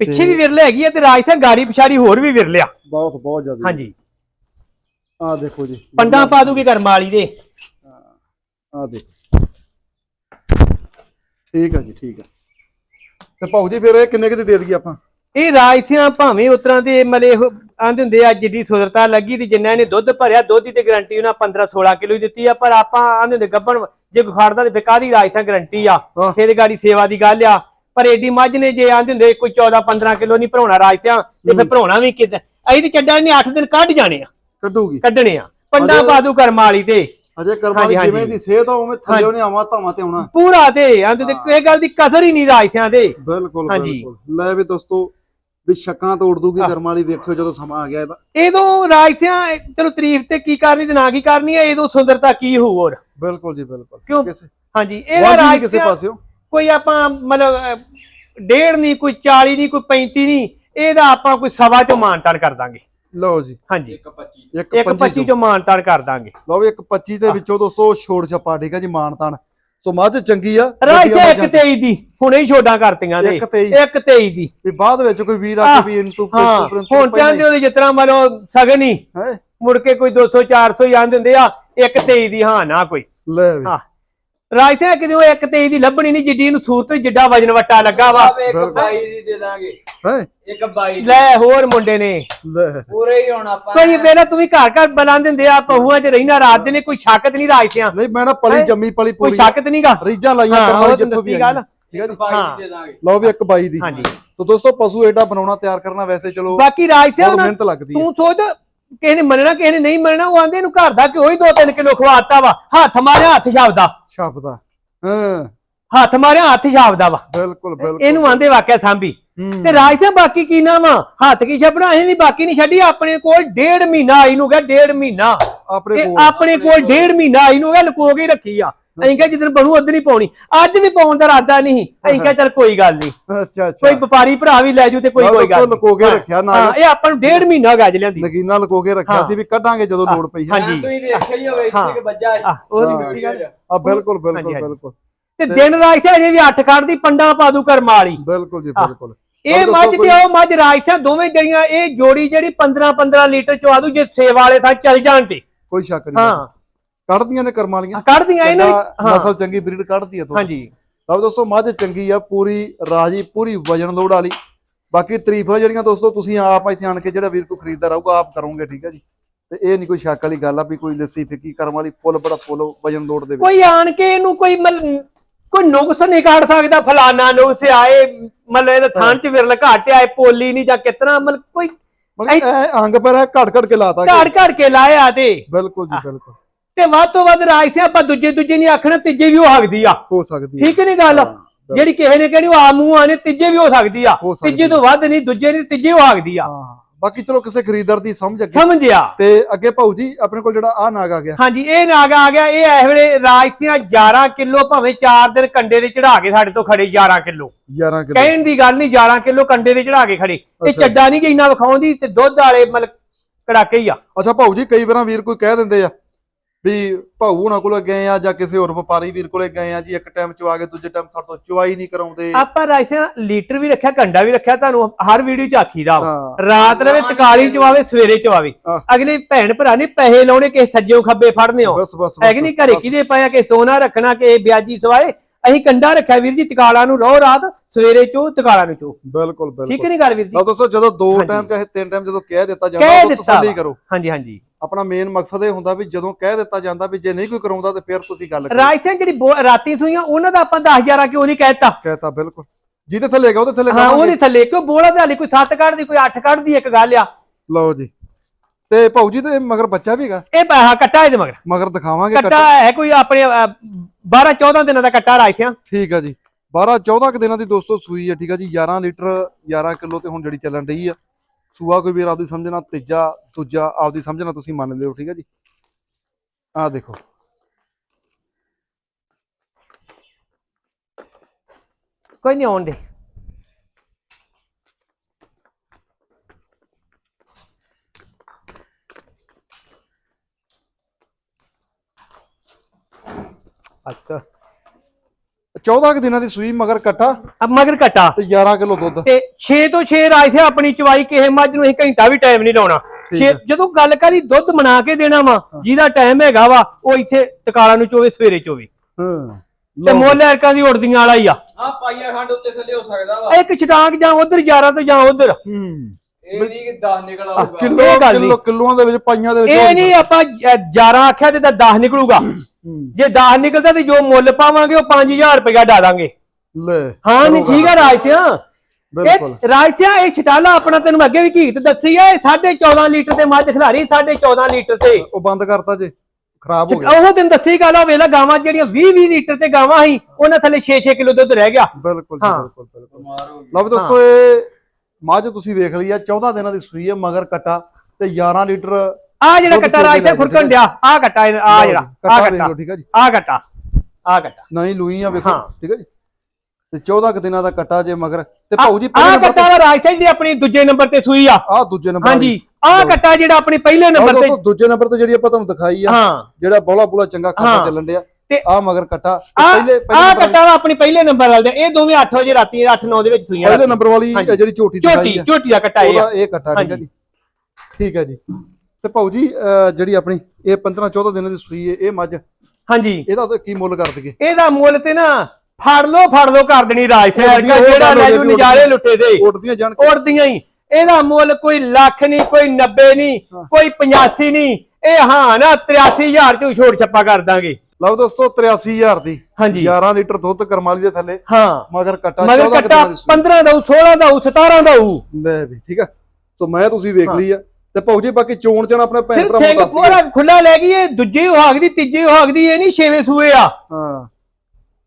ਪਿੱਛੇ ਵੀ ਵਿਰਲੇ ਹੈਗੀ ਆ ਤੇ ਰਾਜ ਸਿੰਘ ਗਾੜੀ ਪਿਛਾੜੀ ਹੋਰ ਵੀ ਵਿਰਲਿਆ ਬਹੁਤ ਬਹੁਤ ਜ਼ਿਆਦਾ। ਹਾਂਜੀ। ਆ ਦੇਖੋ ਜੀ। ਪੰਡਾ ਪਾ ਦੂਗੀ ਕਰਮ ਵਾਲੀ ਦੇ। ਆ ਦੇ ਠੀਕ ਆ ਜੀ ਠੀਕ ਆ। ਤੇ ਭਾਊ ਜੀ ਫਿਰ ਇਹ ਕਿੰਨੇ ਕੁ ਦੀ ਦੇ ਦਈਏ ਆਪਾਂ? ਇਹ ਰਾਜ ਸਿੰਘ ਭਾਵੇਂ ਉਤਰਾਂ ਦੇ ਮਲੇ ਆਂਦੇ ਹੁੰਦੇ ਆ ਜਿੱਡੀ ਸੁੰਦਰਤਾ ਲੱਗੀ ਤੇ ਜਿੰਨਾ ਇਹਨੇ ਦੁੱਧ ਭਰਿਆ ਦੁੱਧ ਦੀ ਤੇ ਗਰੰਟੀ ਉਹਨਾਂ 15 16 ਕਿਲੋ ਹੀ ਦਿੱਤੀ ਆ ਪਰ ਆਪਾਂ ਆਂਦੇ ਹੁੰਦੇ ਗੱਬਣ ਜੇ ਖੜਦਾ ਤੇ ਬੇਕਾਦੀ ਰਾਜ ਸਿੰਘ ਗਰੰਟੀ ਆ। ਫੇਰ ਗਾੜੀ ਸੇਵਾ ਦੀ ਗੱਲ ਆ। ਪਰ ਏਡੀ ਮੱਝ ਨੇ ਜੇ ਆਂਦੇ ਹੁੰਦੇ ਕੋਈ 14 15 ਕਿਲੋ ਨਹੀਂ ਭਰਾਉਣਾ ਰਾਜ ਸਿੰਘ ਤੇ ਫਿਰ ਭਰਾਉਣਾ ਵੀ ਕਿਤੇ ਅਸੀਂ ਤੇ ਚੱਡਾ ਨੇ 8 ਦਿਨ ਕੱਢ ਜਾਣੇ ਆ। ਕੱਢੂਗੀ। ਕੱਢਣੇ ਆ। ਪੰਡਾ ਪਾਦੂ ਕਰਮ ਵਾਲੀ ਤੇ। ਅਜੇ ਕਰਮ ਜਿਵੇਂ। ਦੀ ਸਿਹਤ ਆ ਉਵੇਂ ਥੱਲੇ ਉਹਨੇ ਆਵਾਂ ਧਾਵਾਂ ਤੇ ਆਉਣਾ। ਪੂਰਾ ਤੇ ਆਂਦੇ ਤੇ ਕੋਈ ਗੱਲ ਦੀ ਕਸਰ ਹੀ ਨਹੀਂ ਰਾਜ ਸਿੰਘ ਦੇ ਬਿਲਕੁਲ ਹਾਂਜੀ। ਬਿਲਕੁਲ। ਲੈ ਵੀ ਦੋਸਤੋ ਵੀ ਸ਼ੱਕਾਂ ਤੋੜ ਦੂਗੀ। ਕਰਮ ਵਾਲੀ ਵੇਖਿਓ ਜਦੋਂ ਸਮਾਂ ਆ ਗਿਆ ਇਹਦਾ। ਇਦੋਂ ਰਾਜ ਸਿੰਘ ਚਲੋ ਤਾਰੀਫ ਤੇ ਕੀ ਕਰਨੀ ਤੇ ਨਾ ਕੀ ਕਰਨੀ ਹੈ ਇਦੋਂ ਸੁੰਦਰਤਾ ਕੀ ਹੋਊ ਹੋਰ? ਬਿਲਕੁਲ ਜੀ ਬਿਲਕੁਲ। ਕਿਉਂ? ਹਾਂਜੀ ਇਹਦਾ ਵਾਜੀ ਰਾਜ ਕਿਸੇ ਪਾਸਿਓ। ਕੋਈ ਆਪਾਂ ਮਤਲਬ ਡੇਢ ਨਹੀਂ ਕੋਈ 40 ਨਹੀਂ ਕੋਈ 35 ਨਹੀਂ ਇਹਦਾ ਆਪਾਂ ਕੋਈ ਸਵਾ ਚੋਂ ਮਾਨਤਾਨ ਕਰ ਦਾਂਗੇ। ਲਓ ਜੀ। ਹਾਂਜੀ। ਇੱਕ 25 ਇੱਕ ਇੱਕ 25 25 ਚੋਂ ਮਾਨਤਾਨ ਕਰ ਦਾਂਗੇ। ਲਓ ਵੀ ਇੱਕ 25 ਦੇ ਵਿੱਚੋਂ ਦੋਸਤੋ ਛੋੜ ਛੱਪਾ ਠੀਕ ਹੈ ਜੀ ਮਾਨਤਾਨ। ਸੋ ਮੱਝ ਚੰਗੀ ਆ ਰਾਜ ਵਧੀਆ ਸਿੰਘ ਇੱਕ ਮੱਝਾਂ 23 ਦੀ ਹੁਣੇ ਹੀ ਛੋਡਾਂ ਕਰਤੀਆਂ ਦੇ ਇੱਕ 23 ਇੱਕ 23 ਦੀ। ਵੀ ਬਾਅਦ ਵਿੱਚ ਕੋਈ ਵੀਰ ਆ ਕੇ ਵੀ ਇਹਨੂੰ ਤੂੰ ਹਾਂ ਹੁਣ ਚਾਹੁੰਦੇ ਉਹਦੇ ਜਿਤਨਾ ਮਤਲਬ ਸਗਨ ਹੀ। ਹੈ? ਮੁੜ ਕੇ ਕੋਈ 200 400 ਹੀ ਆਂਦੇ ਹੁੰਦੇ ਆ ਇੱਕ 23 ਦੀ ਹਾਂ ਨਾ ਕੋਈ। ਲੈ ਵੀ। ਹਾਂ ਰਾਜ ਸਿੰਘ ਕਿਦੋਂ ਇੱਕ 23 ਦੀ ਲੱਭਣੀ ਨਹੀਂ ਜਿੱਡੀ ਨੂੰ ਸੂਰਤ ਜਿੱਡਾ ਵਜਨ ਵਟਾ ਲੱਗਾ ਵਾ। ਇੱਕ। 22 ਦੀ ਦੇ ਦਾਂਗੇ। ਹੈ? ਇੱਕ 22 ਦੀ। ਲੈ ਹੋਰ ਮੁੰਡੇ ਨੇ। ਪੂਰੇ ਹੀ ਹੋਣਾ ਆਪਾਂ। ਕੋਈ ਵੇਲੇ ਤੂੰ ਵੀ ਘਰ ਘਰ ਬਲਾਂ ਦਿੰਦੇ ਆ ਪਹੂਆਂ 'ਚ ਰਹਿਣਾ ਰਾਤ ਦੇ ਨੇ ਕੋਈ ਸ਼ੱਕ ਤੇ ਨਹੀਂ ਰਾਜ ਸਿਆਂ ਨਹੀਂ ਮੈਂ ਨਾ ਪਲੀ ਹੈਂ? ਜੰਮੀ ਪਲੀ ਕੋਈ ਪੂਰੀ। ਸ਼ੱਕ ਤੇ ਨਹੀਂਗਾ ਰੀਜਾਂ ਲਾਈਆਂ ਹਾਂ, ਕਰਮ ਵਾਲੀ ਉਹ ਤਾਂ ਜਿੱਥੋਂ ਵੀ ਦੱਸੀ ਆਈਆਂ। ਗੱਲ। ਠੀਕ ਹੈ ਇੱਕ ਜੀ 22 ਹਾਂ। ਦੀ ਦੇ ਦਾਂਗੇ। ਲਓ ਵੀ ਇੱਕ 22 ਦੀ। ਹਾਂਜੀ। ਸੋ ਦੋਸਤੋ ਪਸ਼ੂ ਐਡਾ ਬਣਾਉਣਾ ਤਿਆਰ ਕਰਨਾ ਵੈਸੇ ਚਲੋ ਬਾਕੀ ਰਾਜ ਸਿਆਂ ਮਿਹਨਤ ਲੱਗਦੀ ਹੈ। ਤੂੰ ਸੋਚ ਕਿਸੇ ਨੇ ਮੰਨਣਾ ਕਿਸੇ ਨੇ ਨਹੀਂ ਮੰਨਣਾ ਉਹ ਆਂਦੇ ਇਹਨੂੰ ਘਰ ਦਾ ਘਿਓ ਹੀ 2-3 ਕਿਲੋ ਖਵਾਤਾ ਵਾ ਹੱਥ ਮਾਰਿਆ ਹੱਥ ਛਾਪਦਾ। ਛਾਪਦਾ ਹਾਂ। ਹੱਥ ਮਾਰਿਆ ਹੱਥ ਛਾਪਦਾ ਵਾ। ਬਿਲਕੁਲ ਬਿਲਕੁਲ। ਇਹਨੂੰ ਆਂਦੇ ਵਾਕਿਆ ਸਾਂਭੀ। ਤੇ ਰਾਜ ਸਿੰਘ ਬਾਕੀ ਕੀ ਨਾ ਵਾ ਹੱਥ ਕੀ ਛੱਪਣਾ? ਅਸੀਂ ਵੀ ਬਾਕੀ ਨਹੀਂ ਛੱਡੀ ਆਪਣੇ ਕੋਲ ਡੇਢ ਮਹੀਨਾ ਆਈ ਨੂੰ ਗਿਆ ਡੇਢ ਮਹੀਨਾ। ਆਪਣੇ ਕੋਲ। ਆਪਣੇ ਕੋਲ ਡੇਢ ਮਹੀਨਾ ਆਈ ਨੂੰ ਗਿਆ ਲੁਕੋ ਕੇ ਰੱਖੀ ਆ। ਅਸੀਂ ਕਿਹਾ ਜਿੱਦਣ ਬਣੂ ਉਦੋਂ ਹੀ ਪਾਉਣੀ ਅੱਜ ਵੀ ਪਾਉਣ ਦਾ ਇਰਾਦਾ ਨਹੀਂ ਅਸੀਂ ਕਿਹਾ ਚੱਲ ਕੋਈ ਗੱਲ ਨਹੀਂ ਅੱਛਾ ਅੱਛਾ ਕੋਈ ਵਪਾਰੀ ਭਰਾ ਵੀ ਲੈ ਜੂ ਤੇ ਕੋਈ ਕੋਈ ਗੱਲ ਨੀ। ਲੁਕੋ ਕੇ ਹਾਂ, ਰੱਖਿਆ ਨਾਲ। ਹਾਂ ਇਹ ਆਪਾਂ ਨੂੰ ਡੇਢ ਮਹੀਨਾ ਗੱਜ ਲਿਆਂਦੀ ਨਗੀਨਾ ਲੁਕੋ ਕੇ ਰੱਖਿਆ। ਸੀ ਵੀ ਕੱਢਾਂਗੇ ਜਦੋਂ ਲੋੜ ਪਈ ਹੈ ਹਾਂਜੀ। ਤੁਸੀਂ ਵੇਖਿਆ ਹੀ ਹੋਵੇ। ਇੱਥੇ ਕਿ ਬੱਜਾ ਆਹ, ਉਹ ਹਾਂ। ਨਹੀਂ ਗੱਲ ਆ ਬਿਲਕੁਲ ਬਿਲਕੁਲ। ਬਿਲਕੁਲ ਤੇ ਦਿਨ ਸਿੰਘ ਅਜੇ ਵੀ ਅੱਠ ਖੜਦੀ ਪੰਡਾ ਪਾ ਦੂ ਕਰਮ ਵਾਲੀ ਬਿਲਕੁਲ ਜੀ ਬਿਲਕੁਲ ਇਹ ਮੱਝ ਤੇ ਉਹ ਮੱਝ ਰਾਜ ਸਿੰਘ ਦੋਵੇਂ ਜੜੀਆਂ ਇਹ ਜੋੜੀ ਜਿਹੜੀ 15 15 ਲੀਟਰ ਚਵਾ ਦੂ ਜੇ ਸੇਵਾ ਵਾਲੇ ਥਾਂ ਚੱਲ ਜਾਣ ਤੇ ਕੋਈ ਸ਼ੱਕ ਨਹੀਂ ਹਾਂ ਕੱਢਦੀਆਂ ਨੇ ਕਰਮ ਵਾਲੀਆਂ। ਕੱਢਦੀਆਂ ਇਹਨਾਂ ਦੀ ਹਾਂ। ਨਸਲ ਚੰਗੀ ਬਰੀਡ ਕੱਢਦੀ ਆ ਤੋਂ। ਹਾਂਜੀ। ਲਓ ਦੋਸਤੋ ਮੱਝ ਚੰਗੀ ਆ ਪੂਰੀ ਰਾਜੀ ਪੂਰੀ ਵਜਨ ਲੋੜ ਵਾਲੀ। ਬਾਕੀ ਤਾਰੀਫਾਂ ਜਿਹੜੀਆਂ ਦੋਸਤੋ ਤੁਸੀਂ ਆਪ ਇੱਥੇ ਆਣ ਕੇ ਜਿਹੜਾ ਵੀਰ ਕੋ ਖਰੀਦਦਾ ਰਹੂਗਾ ਆਪ ਕਰੋਗੇ ਠੀਕ ਹੈ ਜੀ। ਤੇ ਇਹ ਨਹੀਂ ਕੋਈ ਸ਼ੱਕ ਵਾਲੀ ਗੱਲ ਆ ਵੀ ਕੋਈ ਲੱਸੀ ਫਿੱਕੀ ਕਰਮ ਵਾਲੀ ਫੁੱਲ ਬੜਾ ਫੁੱਲ ਵਜਨ ਲੋੜ ਦੇ ਵਿੱਚ। ਕੋਈ ਆਣ ਕੇ ਇਹਨੂੰ ਕੋਈ ਮਤਲਬ ਕੋਈ ਨੁਕਸ ਨਹੀਂ ਕੱਢ ਸਕਦਾ ਫਲਾਨਾ ਨੁਕਸ ਆਏ ਮਤਲਬ ਇਹਦਾ ਥਾਂ ਚ ਵਿਰਲ ਘਾਟ ਆਏ ਪੋਲੀ ਨਹੀਂ ਜਾਂ ਕਿਤਨਾ ਮਤਲਬ ਕੋਈ ਮਤਲਬ ਇਹ ਅੰਗ ਪਰ ਹੈ ਘੜ ਘੜ ਕੇ ਲਾਤਾ ਘਾੜ ਘਾੜ ਕੇ ਲਾਇਆ ਤੇ। ਬਿਲਕੁਲ ਜੀ ਬਿਲਕੁਲ। ਤੇ ਵੱਧ ਤੋਂ ਵੱਧ ਰਾਜ ਸੇ ਆਪਾਂ ਦੂਜੇ ਦੂਜੇ ਨਹੀਂ ਆਖਣਾ ਤੀਜੇ ਵੀ ਹੋ ਸਕਦੀ ਆ। ਹੋ ਸਕਦੀ ਹੈ ਠੀਕ ਨਹੀਂ ਗੱਲ? ਹਾਂ, ਜਿਹੜੀ ਕਿਸੇ ਨੇ ਕਹਿਣੀ ਉਹ ਆ ਮੂੰਹ ਆਨੇ ਤੀਜੇ ਵੀ ਹੋ ਸਕਦੀ ਆ। ਹੋ ਸਕਦੀ ਤੀਜੇ ਤੋਂ ਵੱਧ ਨਹੀਂ ਦੂਜੇ ਨਹੀਂ ਤੀਜੇ ਹੋ ਸਕਦੀ ਆ। ਹਾਂ ਬਾਕੀ ਚਲੋ ਕਿਸੇ ਖਰੀਦਦਾਰ ਦੀ ਸਮਝ ਅੱਗੇ। ਸਮਝਿਆ। ਤੇ ਅੱਗੇ ਭਾਊ ਜੀ ਆਪਣੇ ਕੋਲ ਜਿਹੜਾ ਆ ਨਾਗ ਆ ਗਿਆ। ਹਾਂਜੀ ਇਹ ਨਾਗ ਆ ਗਿਆ। ਇਹ ਇਸ ਵੇਲੇ ਰਾਜ ਦੀਆਂ 11 ਕਿਲੋ ਭਾਵੇਂ 4 ਦਿਨ ਕੰਡੇ ਦੇ ਚੜਾ ਕੇ ਸਾਡੇ ਤੋਂ ਖੜੇ 11 ਕਿਲੋ। 11 ਕਿਲੋ। ਕਹਿਣ ਦੀ ਗੱਲ ਨਹੀਂ 11 ਕਿਲੋ ਕੰਡੇ ਦੇ ਚੜਾ ਕੇ ਖੜੇ। ਇਹ ਅੱਛਾ। ਚੱਡਾ ਨਹੀਂ ਕਿ ਇੰਨਾ ਵਿਖਾਉਂਦੀ ਤੇ ਦੁੱਧ ਵਾਲੇ ਮਤਲਬ ਕੜਾਕੇ ਹੀ ਆ। ਅੱਛਾ ਭਾਊ ਜੀ ਕਈ ਵਾਰਾਂ ਵੀਰ ਕੋਈ ਕਹਿ ਦਿੰਦੇ ਆ ਵੀ ਭਾਊ ਹੁਣਾਂ ਕੋਲ ਗਏ ਆ ਜਾਂ ਕਿਸੇ ਹੋਰ ਵਪਾਰੀ ਵੀਰ ਕੋਲੇ ਗਏ ਆ ਜੀ ਇੱਕ ਟਾਈਮ ਚਵਾ ਕੇ ਦੂਜੇ ਟਾਈਮ ਸਾਡੇ ਤੋਂ ਚਵਾਈ ਨਹੀਂ ਕਰਾਉਂਦੇ। ਆਪਾਂ ਰਾਜਸਿਆਂ ਲੀਟਰ ਵੀ ਰੱਖਿਆ ਕੰਡਾ ਵੀ ਰੱਖਿਆ ਤੁਹਾਨੂੰ ਹਰ ਵੀਡੀਓ ਚ ਆਖੀਦਾ ਰਾਤ ਰਵੇ ਤਕਾਲੀ ਚਵਾਵੇ ਸਵੇਰੇ ਚਵਾਵੇ। ਅਗਲੇ ਭੈਣ ਭਰਾ ਨੇ ਪੈਸੇ ਲਾਉਣੇ ਕਿਸੇ ਸੱਜਿਓ ਖੱਬੇ ਫੜਨੇ ਹੋ। ਬਸ ਬਸ ਹੈ ਕਿ ਨਹੀਂ? ਘਰੇ ਕਿਹਦੇ ਪਾਇਆ ਕਿ ਸੋਨਾ ਰੱਖਣਾ ਕਿ ਵਿਆਜੀ ਸਵਾਏ? ਅਸੀਂ ਕੰਡਾ ਰੱਖਿਆ ਵੀਰ ਜੀ ਤਕਾਲਾ ਨੂੰ ਰੋ ਰਾਤ ਸਵੇਰੇ ਚੋ ਤਕਾਲਾ ਨੂੰ ਚੋ। ਬਿਲਕੁਲ ਠੀਕ ਬਿਲਕੁਲ ਨਹੀਂ ਗੱਲ ਵੀਰ ਜੀ? ਦੋਸਤੋ ਜਦੋਂ ਦੋ। ਟਾਈਮ ਚਾਹੇ ਤਿੰਨ ਟਾਈਮ ਜਦੋਂ ਕਹਿ ਦਿੱਤਾ ਜਾਂਦਾ ਦਿੱਤਾ ਤਸੱਲੀ। ਕਰੋ। ਹਾਂਜੀ ਹਾਂਜੀ। ਆਪਣਾ ਮੇਨ ਮਕਸਦ ਇਹ ਹੁੰਦਾ ਵੀ ਜਦੋਂ ਕਹਿ ਦਿੱਤਾ ਜਾਂਦਾ ਵੀ ਜੇ ਨਹੀਂ ਕੋਈ ਕਰਾਉਂਦਾ ਤੇ ਫਿਰ ਤੁਸੀਂ ਗੱਲ ਕਰੋ। ਰਾਜ ਸਿੰਘ ਜਿਹੜੀ ਬੋ- ਰਾਤੀ ਸੂਈਆਂ ਉਹਨਾਂ ਦਾ ਆਪਾਂ 10 11 ਕਿਉਂ ਨਹੀਂ ਕਹਿਤਾ? ਕਹਿਤਾ ਬਿਲਕੁਲ। ਜਿਹਦੇ ਥੱਲੇ ਗਿਆ ਉਹਦੇ ਥੱਲੇ ਹਾਂ ਕਰਾਂਗੇ। ਉਹਦੇ ਥੱਲੇ ਕਿਉਂ ਬੋਲਾ ਦੇ ਹਾਲੇ ਕੋਈ 7 ਕੱਢਦੀ ਕੋਈ 8 ਕੱਢਦੀ ਇੱਕ ਗੱਲ ਆ। ਲਓ ਜੀ। ਤੇ ਭਾਊ ਜੀ ਤੇ ਮਗਰ ਬੱਚਾ ਵੀ ਹੈਗਾ? ਇਹ ਪੈਸਾ ਕੱਟਾ ਇਹਦੇ ਮਗਰ। ਮਗਰ ਦਿਖਾਵਾਂਗੇ ਕੱਟਾ ਕੱਟਾ। ਹੈ ਕੋਈ ਆਪਣੇ 12 14 ਦਿਨਾਂ ਦਾ ਕੱਟਾ ਰਾਜ ਸਿੰਘ। ਠੀਕ ਆ ਜੀ। 12 14 ਕੁ ਦਿਨਾਂ ਦੀ ਦੋਸਤੋ ਸੂਈ ਹੈ ਠੀਕ ਆ ਜੀ। 11 ਲੀਟਰ 11 ਕਿਲੋ ਤੇ ਹੁਣ ਜਿਹੜੀ ਚੱਲਣ ਰਹੀ ਆ। ਸੂਆ ਕੋਈ ਵੀਰ ਆਪਦੀ ਸਮਝਣਾ ਤੀਜਾ, ਦੂਜਾ, ਆਪਦੀ ਸਮਝਣਾ ਤੁਸੀਂ ਮੰਨ ਲਿਓ, ਠੀਕ ਹੈ ਜੀ? ਆਹ ਦੇਖੋ। ਕੋਈ ਨਹੀਂ ਆਉਣ ਦੇ। 14 ਕੁ ਦਿਨਾਂ ਦੀ ਸੂਈ ਮਗਰ ਕੱਟਾ ਅਬ ਮਗਰ ਕਟਾ ਤੇ 11 ਕਿਲੋ ਦੁੱਧ। ਤੇ 6 ਤੋਂ 6 ਰਾਜ ਸੇ ਆਪਣੀ ਚਵਾਈ ਕਿਸੇ ਮੱਝ ਨੂੰ ਅਸੀਂ ਘੰਟਾ ਵੀ ਟਾਈਮ ਨਹੀਂ ਲਾਉਣਾ। ਠੀਕ ਛੇ- ਹੈ। ਜਦੋਂ ਗੱਲ ਕਰੀ ਦੁੱਧ ਬਣਾ ਕੇ ਦੇਣਾ ਵਾ ਜਿਹਦਾ ਟਾਈਮ ਹੈਗਾ ਵਾ ਉਹ ਇੱਥੇ ਤਕਾਲਾ ਨੂੰ ਚੋਵੇ ਸਵੇਰੇ ਚੋਵੇ। ਹਾਂ। ਤੇ ਮੁੱਲ ਐਰਕਾਂ ਦੀ ਉੜਦੀਆਂ ਵਾਲਾ ਹੀ ਆ। ਆ ਪਾਈਆ ਖੰਡ ਉੱਤੇ ਥੱਲੇ ਹੋ ਸਕਦਾ ਵਾ। ਇੱਕ ਛਟਾਂਗ ਜਾਂ ਉਧਰ 11 ਤੋਂ ਜਾਂ ਉਧਰ। ਹੂੰ। ਇਹ ਨਹੀਂ ਕਿ 10 ਨਿਕਲ ਆਊਗਾ। ਕਿਲੋ ਇਹ ਗੱਲ ਕਿਲੋ ਕਿਲੋਆਂ ਦੇ ਵਿੱਚ ਪਾਈਆਂ ਦੇ ਵਿੱਚ ਇਹ ਨਹੀਂ ਆਪਾਂ 11 ਆਖਿਆ ਤੇ ਤਾਂ 10 ਨਿਕਲੂਗਾ। ਜੇ 10 ਨਿਕਲਦਾ ਤੇ ਜੋ ਮੁੱਲ ਪਾਵਾਂਗੇ ਉਹ 5000 ਰੁਪਇਆ ਡਾ ਦਾਂਗੇ। ਲੈ ਹਾਂ ਨਹੀਂ ਠੀਕ ਆ ਰਾਜ ਸਿਆ ਬਿਲਕੁਲ। ਇਹ ਰਾਜ ਸਿਆ ਇਹ ਛਟਾਲਾ ਆਪਣਾ ਤੈਨੂੰ ਮੈਂ ਅੱਗੇ ਵੀ ਕੀਤ ਦੱਸੀ ਆ ਇਹ 14.5 ਲੀਟਰ ਤੇ ਮੱਝ ਖਿਲਾਰੀ 14.5 ਲੀਟਰ ਤੇ। ਉਹ ਬੰਦ ਕਰਤਾ ਜੇ ਖਰਾਬ ਹੋ ਗਿਆ। ਉਹ ਦਿਨ ਦੱਸੀ ਗੱਲ ਆ ਵੇਲਾ ਗਾਵਾਂ ਜਿਹੜੀਆਂ 20 20 ਲੀਟਰ ਤੇ ਗਾਵਾਂ ਸੀ ਉਹਨਾਂ ਥੱਲੇ 6 6 ਕਿਲੋ ਦੁੱਧ ਰਹਿ ਗਿਆ। ਬਿਲਕੁਲ ਜੀ, ਹਾਂ। ਬਿਲਕੁਲ ਬਿਲਕੁਲ। ਬਿਮਾਰ ਹੋ ਗਈ। ਲਓ ਵੀ ਦੋਸਤੋ ਇਹ ਮੱਝ ਤੁਸੀਂ ਵੇਖ ਲਈ ਆ 14 ਦਿਨਾਂ ਦੀ ਸੂਈ ਹੈ ਮਗਰ ਕੱਟਾ ਤੇ 11 ਲੀਟਰ ਆ ਜਿਹੜਾ ਕੱਟਾ ਰਾਜ ਚੋਕੇ ਸਿਆ ਖੁਰਕਣ ਡਿਆ ਆ ਕੱਟਾ ਆ ਜਿਹੜਾ ਆ ਕੱਟਾ ਵੇਖ ਠੀਕ ਹੈ ਜੀ। ਆ ਕੱਟਾ ਆ ਕੱਟਾ। ਨਹੀਂ ਲੂਈਆਂ ਵੇਖੋ ਹਾਂ। ਠੀਕ ਹੈ ਜੀ। ਤੇ 14 ਕੁ ਦਿਨਾਂ ਦਾ ਕੱਟਾ ਜੇ ਮਗਰ ਤੇ ਆ ਭਾਊ ਜੀ ਆ ਪਹਿਲੇ ਨੰਬਰ ਕੱਟਾ ਦਾ ਰਾਜ ਜਿਹੜੀ ਆਪਣੀ ਦੂਜੇ ਨੰਬਰ ਤੇ ਸੂਈ ਆ। ਆ ਦੂਜੇ ਨੰਬਰ ਹਾਂਜੀ ਆ ਕੱਟਾ ਜਿਹੜਾ ਆਪਣੀ ਪਹਿਲੇ ਨੰਬਰ ਤੇ ਦੂਜੇ ਨੰਬਰ ਤੇ ਜਿਹੜੀ ਆਪਾਂ ਤੁਹਾਨੂੰ ਦਿਖਾਈ ਆ ਜਿਹੜਾ ਬੋਲਾ ਬੋਲਾ ਚੰਗਾ ਖਾਤਾ। ਚੱਲਣ ਡਿਆ। ਤੇ ਆ ਮਗਰ ਕੱਟਾ ਪਹਿਲੇ ਆ ਕੱਟਾ ਵਾ ਆਪਣੀ ਪਹਿਲੇ ਨੰਬਰ ਵਾਲੇ ਦੇ। ਇਹ ਦੋਵੇਂ 8 ਵਜੇ ਰਾਤੀ 8 9 ਦੇ ਵਿੱਚ ਸੂਈਆਂ ਪਹਿਲੇ। ਨੰਬਰ ਵਾਲੀ। ਜਿਹੜੀ ਝੋਟੀ ਝੋਟੀ ਝੋਟੀ ਦਾ ਕੱਟਾ ਇਹ ਇਹ ਕੱਟਾ ਠੀਕ ਹੈ। ਜੀ। ਠੀਕ ਹੈ ਜੀ। ਤੇ ਭਾਊ ਜੀ ਜਿਹੜੀ ਆਪਣੀ ਇਹ 15 14 ਦਿਨਾਂ ਦੀ ਸੂਈ ਹੈ ਇਹ ਮੱਝ। ਹਾਂਜੀ। ਇਹਦਾ ਕੀ ਮੁੱਲ ਕਰ ਦਈਏ? ਇਹਦਾ ਮੁੱਲ ਤੇ ਨਾ ਫੜ ਲੋ ਫੜ ਲੋ ਕਰ ਦੇਣੀ ਰਾਜ ਸੈਰ ਜਿਹੜਾ ਲੈ ਜੂ ਨਜ਼ਾਰੇ ਲੁੱਟੇ ਦੇ। ਉੱਡਦੀਆਂ ਜਾਣ ਕੇ। ਉੜਦੀਆਂ ਹੀ। ਇਹਦਾ ਮੁੱਲ ਕੋਈ ਲੱਖ ਨਹੀਂ ਕੋਈ 90 ਨਹੀਂ। ਕੋਈ 85 ਨਹੀਂ। ਇਹ ਹਾਂ ਨਾ 83000 ਚੋਂ ਛੋੜ ਛੱਪਾ ਕਰ ਦਾਂਗੇ। ਲਓ ਦੋਸਤੋ 83000 ਦੀ। ਹਾਂਜੀ। 11 ਲੀਟਰ ਦੁੱਧ ਕਰਮਾਲੀ ਦੇ ਥੱਲੇ। ਹਾਂ। ਮਗਰ ਕੱਟਾ ਮਗਰ 14 ਕੱਟਾ ਦਿਨਾਂ ਦੀ ਸੂਈ। 15 ਦਊ 16 ਦਊ 17 ਦਊ ਲੈ ਵੀ ਠੀਕ ਆ। ਸੋ ਮੈਂ ਤੁਸੀਂ ਵੇਖ ਲਈ ਆ। ਤੇ ਭਾਊ ਜੀ ਬਾਕੀ ਚੋਣ ਚਣ ਆਪਣੇ ਭੈਣ ਭਰਾਵਾਂ ਨੂੰ ਦੱਸ ਪੂਰਾ ਖੁੱਲਾ ਲੈ ਗਈ ਇਹ ਦੂਜੇ ਹਾਗ ਦੀ ਤੀਜੇ ਹਾਗ ਦੀ ਇਹ ਨਹੀਂ ਛੇਵੇਂ ਸੂਏ ਆ। ਹਾਂ।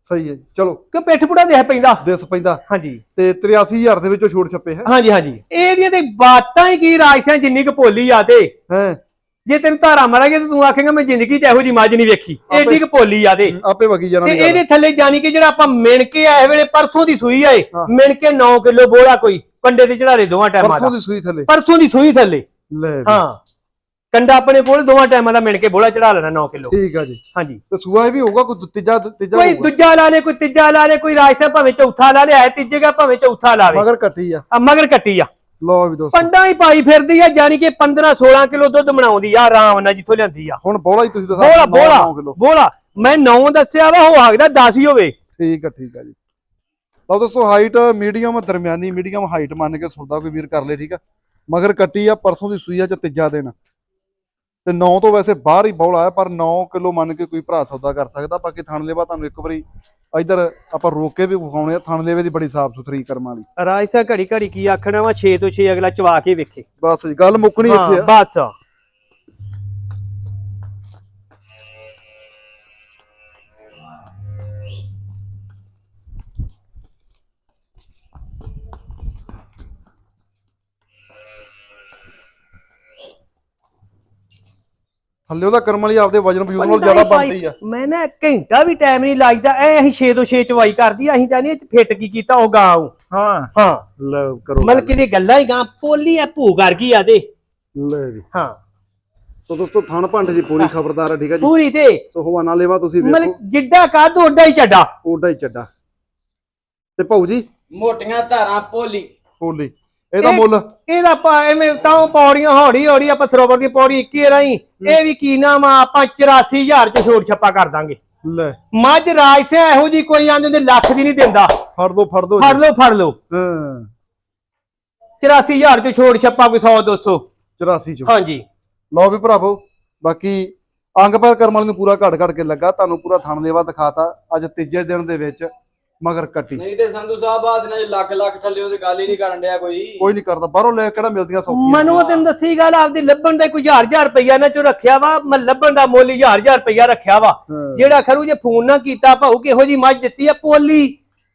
ਸਹੀ ਹੈ ਚਲੋ। ਕਿ ਪਿੱਠ ਪੁੜਾ ਦੇਖ ਪੈਂਦਾ। ਦਿਸ ਪੈਂਦਾ। ਹਾਂਜੀ। ਤੇ 83000 ਦੇ ਵਿੱਚੋਂ ਛੋੜ ਛੱਪੇ ਹੈ। ਹਾਂਜੀ ਹਾਂਜੀ। ਇਹਦੀਆਂ ਤੇ ਬਾਤਾਂ ਹੀ ਕੀ ਰਾਜਸਿਆਂ ਜਿੰਨੀ ਕੁ ਭੋਲੀ ਆ ਤੇ। ਹੈ। ਜੇ ਤੈਨੂੰ ਧਾਰਾ ਮਾਰਾਂਗੇ ਤੇ ਤੂੰ ਆਖੇਂਗਾ ਮੈਂ ਜ਼ਿੰਦਗੀ 'ਚ ਇਹੋ ਜੀ ਮੱਝ ਨਹੀਂ ਵੇਖੀ। ਏਡੀ ਕੁ ਭੋਲੀ ਆ ਤੇ ਆਪੇ ਵਗੀ ਜਾਣਾ ਤੇ ਇਹਦੇ ਥੱਲੇ ਜਾਣੀ ਕਿ ਜਿਹੜਾ ਆਪਾਂ ਮਿਣ ਕੇ ਆਏ ਵੇਲੇ ਪਰਸੋਂ ਦੀ ਸੂਈ ਆਏ। ਮਿਣ ਕੇ 9 ਕਿਲੋ ਬੋਲਾ ਕੋਈ ਕੰਡੇ ਤੇ ਚੜਾ ਦੇ ਦੋਵਾਂ ਟਾਈਮਾਂ ਪਰਸੋਂ ਦਾ ਦੀ ਸੂਈ ਥੱਲੇ। ਪਰਸੋਂ ਦੀ ਸੂਈ ਥੱਲੇ। ਲੈ ਹਾਂ। ਕੰਡਾ ਆਪਣੇ ਕੋਲ ਦੋਵਾਂ ਟਾਈਮਾਂ ਦਾ ਮਿਣ ਕੇ ਬੋਲਾ ਚੜਾ ਲੈਣਾ 9 ਕਿਲੋ। ਠੀਕ ਆ ਜੀ। ਹਾਂਜੀ। ਤੇ ਸੂਆ ਇਹ ਵੀ ਹੋਊਗਾ ਕੋਈ ਤੀਜਾ ਤੀਜਾ ਕੋਈ ਦੂਜਾ ਲਾ ਲੇ ਕੋਈ ਤੀਜਾ ਲਾ ਲੇ ਕੋਈ ਰਾਜਸਾ ਭਾਵੇਂ ਚੌਥਾ ਲਾ ਲੇ ਐ ਤੀਜੇ ਦਾ ਭਾਵੇਂ ਚੌਥਾ ਲਾਵੇ। ਮਗਰ ਕੱਟੀ ਆ ਮਗਰ ਕੱਟੀ ਆ। ਲਓ ਵੀ ਦੋਸਤੋ। ਪੰਡਾ ਹੀ ਪਾਈ ਫਿਰਦੀ ਆ ਜਾਨੀ ਕਿ 15 16 ਕਿਲੋ ਦੁੱਧ ਬਣਾਉਂਦੀ ਆ ਆਰਾਮ ਨਾਲ ਜਿੱਥੋਂ ਲਿਆਂਦੀ ਆ। ਹੁਣ ਬੋਲਾ ਹੀ ਤੁਸੀਂ ਦੱਸੋ ਬੋਲਾ ਬੋਲਾ। ਬੋਲਾ ਮੈਂ 9 ਦੱਸਿਆ ਵਾ ਹੋ ਸਕਦਾ 10 ਹੀ ਹੋਵੇ। ਠੀਕ ਆ ਠੀਕ ਆ ਜੀ। ਲਓ ਦੋਸਤੋ ਹਾਈਟ ਮੀਡੀਅਮ ਦਰਮਿਆਨੀ ਮੀਡੀਅਮ ਹਾਈਟ ਮੰਨ ਕੇ ਸੌਦਾ ਕੋਈ ਵੀਰ ਕਰ ਲੇ ਠੀਕ ਆ। ਮਗਰ ਕੱਟੀ ਆ ਪਰਸੋਂ ਦੀ ਸੂਈ ਆ ਚ ਤੀਜਾ ਦਿਨ। ਤੇ 9 ਤੋਂ ਵੈਸੇ ਬਾਹਰ ਹੀ ਬੌਲਾ ਆ ਪਰ 9 ਕਿਲੋ ਮੰਨ ਕੇ ਕੋਈ ਭਰਾ ਸੌਦਾ ਕਰ ਸਕਦਾ। ਬਾਕੀ ਥਣ ਲੇਵਾ ਤੁਹਾਨੂੰ ਇੱਕ ਵਾਰੀ ਇਧਰ ਆਪਾਂ ਰੋਕ ਕੇ ਵੀ ਵਿਖਾਉਣੇ ਆ ਥਣ ਲੇਵੇ ਦੀ ਬੜੀ ਸਾਫ਼ ਸੁਥਰੀ ਕਰਮ ਵਾਲੀ। ਰਾਜਸਾ ਘੜੀ ਘੜੀ ਕੀ ਆਖਣਾ ਵਾ 6 ਤੋਂ 6 ਅਗਲਾ ਚਵਾ ਕੇ ਵੇਖੇ। ਬਸ ਜੀ ਗੱਲ ਮੁੱਕਣੀ ਇੱਥੇ ਆ। ਬਸ। ਥੱਲੇ ਉਹਦਾ ਕਰਮ ਵਾਲੀ ਆਪਦੇ ਵਜਨ ਵਜੂਨ ਨਾਲ ਜ਼ਿਆਦਾ ਬਣਦੀ ਆ। ਮੈਂ ਨਾ ਘੰਟਾ ਵੀ ਟਾਈਮ ਨਹੀਂ ਲੱਗਦਾ ਐ ਅਸੀਂ 6 ਤੋਂ 6 ਚਵਾਈ ਕਰਦੀ ਆ, ਅਸੀਂ ਤਾਂ ਨਹੀਂ ਫਿੱਟ ਕੀ ਕੀਤਾ ਉਹ ਗਾਂ ਉਹ। ਹਾਂ। ਹਾਂ। ਲੈ ਕਰੋ ਮਤਲਬ ਕਿ ਦੀ ਗੱਲਾਂ ਹੀ ਗਾਂ ਪੋਲੀ ਆ ਭੂ ਕਰ ਗਈ ਆ ਤੇ। ਲੈ ਵੀ ਹਾਂ। ਸੋ ਦੋਸਤੋ ਥਣ ਭੰਡ ਦੀ ਪੂਰੀ ਖਬਰਦਾਰ ਹੈ ਠੀਕ ਹੈ ਜੀ? ਪੂਰੀ ਤੇ। ਸੋ ਹਵਾਨਾ ਲੇਵਾ ਤੁਸੀਂ ਵੇਖੋ। ਜਿੱਡਾ ਕੱਦ ਓਡਾ ਹੀ ਚੱਡਾ। ਓਡਾ ਹੀ ਚੱਡਾ। ਤੇ ਭਾਊ ਜੀ? ਮੋਟੀਆਂ ਧਾਰਾਂ ਭੋਲੀ ਹੋਲੀ ਇਹ- ਮੁੱਲ। ਇਹਦਾ ਆਪਾਂ ਐਵੇਂ ਤਾਂ ਪੌੜੀਆਂ ਹੌੜੀ ਹੌੜੀ ਆਪਾਂ ਸਰੋਵਰ ਦੀ ਪੌੜੀ 21 ਰਾਈ ਇਹ ਵੀ ਕੀ ਨਾਮ ਆ ਆਪਾਂ 84000 ਚ ਛੋੜ ਛੱਪਾ ਕਰ ਦਾਂਗੇ। ਲੈ। ਮੱਝ ਰਾਜ ਸੇ ਇਹੋ ਜੀ ਕੋਈ ਆਂਦੇ ਹੁੰਦੇ ਲੱਖ ਦੀ ਨਹੀਂ ਦਿੰਦਾ। ਫੜ ਦੋ ਫੜ ਦੋ ਫੜ ਲਓ ਫੜ ਲਓ। ਹਾਂ। 84000 ਚ ਛੋੜ ਛੱਪਾ ਕੋਈ 100 200 84 ਚ। ਹਾਂਜੀ। ਲਓ ਵੀ ਭਰਾਵੋ ਬਾਕੀ ਅੰਗ ਪਰ ਕਰਮ ਵਾਲੀ ਨੂੰ ਪੂਰਾ ਘੜ ਘੜ ਕੇ ਲੱਗਾ ਤੁਹਾਨੂੰ ਪੂਰਾ ਥਣ ਲੇਵਾ ਦਿਖਾਤਾ ਅੱਜ ਤੀਜੇ ਦਿਨ ਦੇ ਵਿੱਚ। ਮਗਰ ਕੱਟੀ। ਨਹੀਂ ਤੇ ਸੰਧੂ ਸਾਹਿਬ ਆ ਦਿਨਾਂ 'ਚ ਲੱਖ ਲੱਖ ਥੱਲੇ ਉਹਦੀ ਗੱਲ ਹੀ ਨਹੀਂ ਕਰਨ ਡਿਆ ਕੋਈ। ਕੋਈ ਨਹੀਂ ਕਰਦਾ ਬਾਹਰੋਂ ਲੈ ਕੇ ਕਿਹੜਾ ਮਿਲਦੀਆਂ ਸੌਖੀਆਂ ਮਨੂ ਤੈਨੂੰ ਦੱਸੀ ਗੱਲ ਆਪਦੀ ਲੱਭਣ ਦਾ ਕੋਈ ਹਜ਼ਾਰ ਹਜ਼ਾਰ ਰੁਪਈਆ ਨਾ ਚੋ ਰੱਖਿਆ ਵਾ ਮੈਂ ਲੱਭਣ ਦਾ ਮੁੱਲ ਹਜ਼ਾਰ ਹਜ਼ਾਰ ਰੁਪਈਆ ਰੱਖਿਆ ਵਾ। ਜਿਹੜਾ ਖਰੂ ਜੇ ਫੋਨ ਨਾ ਕੀਤਾ ਭਾਊ ਕਿਹੋ ਜੀ ਮੱਝ ਦਿੱਤੀ ਆ ਪੋਲੀ।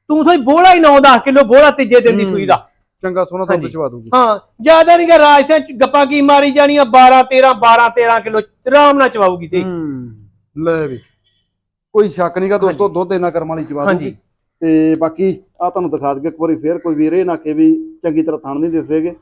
ਤੂੰ ਸੋਈ ਬੋਲਾ ਹੀ 9-10 ਕਿਲੋ ਬੋਲਾ ਤੀਜੇ ਦਿਨ ਦੀ ਸੂਈ ਦਾ। ਚੰਗਾ ਸੋਨਾ ਹਾਂਜੀ। ਚਵਾ ਦੂਗੀ। ਹਾਂ ਜ਼ਿਆਦਾ ਨਹੀਂ ਕਿ ਰਾਜ ਸੇ ਗੱਪਾਂ ਕੀ ਮਾਰੀ ਜਾਣੀਆਂ 12 13 12 13 ਕਿਲੋ ਆਰਾਮ ਨਾਲ ਚਵਾਉਗੀ ਤੇ। ਲੈ ਵੀ। ਕੋਈ ਸ਼ੱਕ ਨਹੀਂਗਾ ਦੋਸਤੋ ਦੁੱਧ ਇਹਨਾਂ ਕਰਮ ਵਾਲੀ ਚਵਾ ਹਾਂਜੀ। ਦੂਗੀ ਤੇ ਬਾਕੀ ਆ ਤੁਹਾਨੂੰ ਦਿਖਾ ਦਈਏ ਇੱਕ ਵਾਰੀ ਫੇਰ ਕੋਈ ਵੀਰੇ ਨਾ ਕਿ ਵੀ ਚੰਗੀ ਤਰ੍ਹਾਂ ਥਣ ਨਹੀਂ ਦਿਸੇਗੇ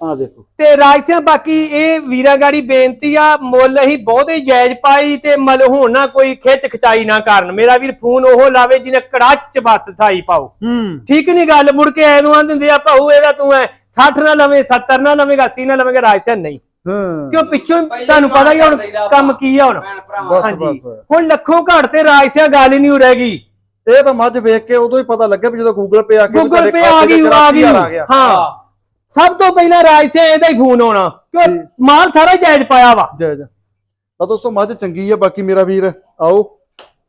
ਆ ਦੇਖੋ। ਤੇ ਰਾਜ ਸਿੰਘ ਬਾਕੀ ਇਹ ਵੀਰਾਂ ਗਾੜੀ ਬੇਨਤੀ ਆ ਮੁੱਲ ਹੀ ਬਹੁਤੇ ਜਾਇਜ਼ ਪਾਈ ਤੇ ਮਲ ਹੁਣ ਨਾ ਕੋਈ ਖਿੱਚ ਖਚਾਈ ਨਾ ਕਰਨ। ਮੇਰਾ ਵੀਰ ਫੋਨ ਉਹ ਲਾਵੇ ਜਿਹਨੇ ਕੜਾਚ ਚ ਬਸ ਸਾਈ ਪਾਓ। ਹੂੰ। ਠੀਕ ਨਹੀਂ ਗੱਲ ਮੁੜ ਕੇ ਐਨੂੰ ਆਂਦੇ ਹੁੰਦੇ ਆ ਭਾਊ ਇਹਦਾ ਤੂੰ ਐ 60 ਨਾ ਲਵੇਂ 70 ਨਾ ਲਵੇਂਗਾ 80 ਨਾ ਲਵੇਂਗਾ। ਰਾਜ ਸਿੰਘ ਨਹੀਂ। ਹਾਂ। ਕਿਉਂ ਪਿੱਛੋਂ ਤੁਹਾਨੂੰ ਪਤਾ ਹੀ ਹੁਣ ਕੰਮ ਕੀ ਆ ਹੁਣ? ਹਾਂਜੀ। ਹੁਣ ਲੱਖੋਂ ਘੜ ਤੇ ਰਾਜ ਸਿੰਘ ਗੱਲ ਹੀ ਨਹੀਂ ਹੋ ਰਹੀ ਇਹ ਤਾਂ ਮੱਝ ਵੇਖ ਕੇ ਉਦੋਂ ਹੀ ਪਤਾ ਲੱਗਿਆ ਵੀ ਜਦੋਂ ਗੂਗਲ ਪੇ ਆ ਕੇ ਗੂਗਲ ਪੇ ਆ ਗਈ ਆ 84,000 ਗਈ। ਆ ਗਿਆ। ਹਾਂ। ਸਭ ਤੋਂ ਪਹਿਲਾਂ ਰਾਜ ਸਿੰਘ ਇਹਦਾ ਹੀ ਫੋਨ ਆਉਣਾ ਕਿਉਂ? ਜੀ। ਮਾਲ ਸਾਰਾ ਜਾਇਜ਼ ਪਾਇਆ ਵਾ। ਜੈ ਜੈ। ਤਾਂ ਦੋਸਤੋ ਮੱਝ ਚੰਗੀ ਹੈ ਬਾਕੀ ਮੇਰਾ ਵੀਰ ਆਓ।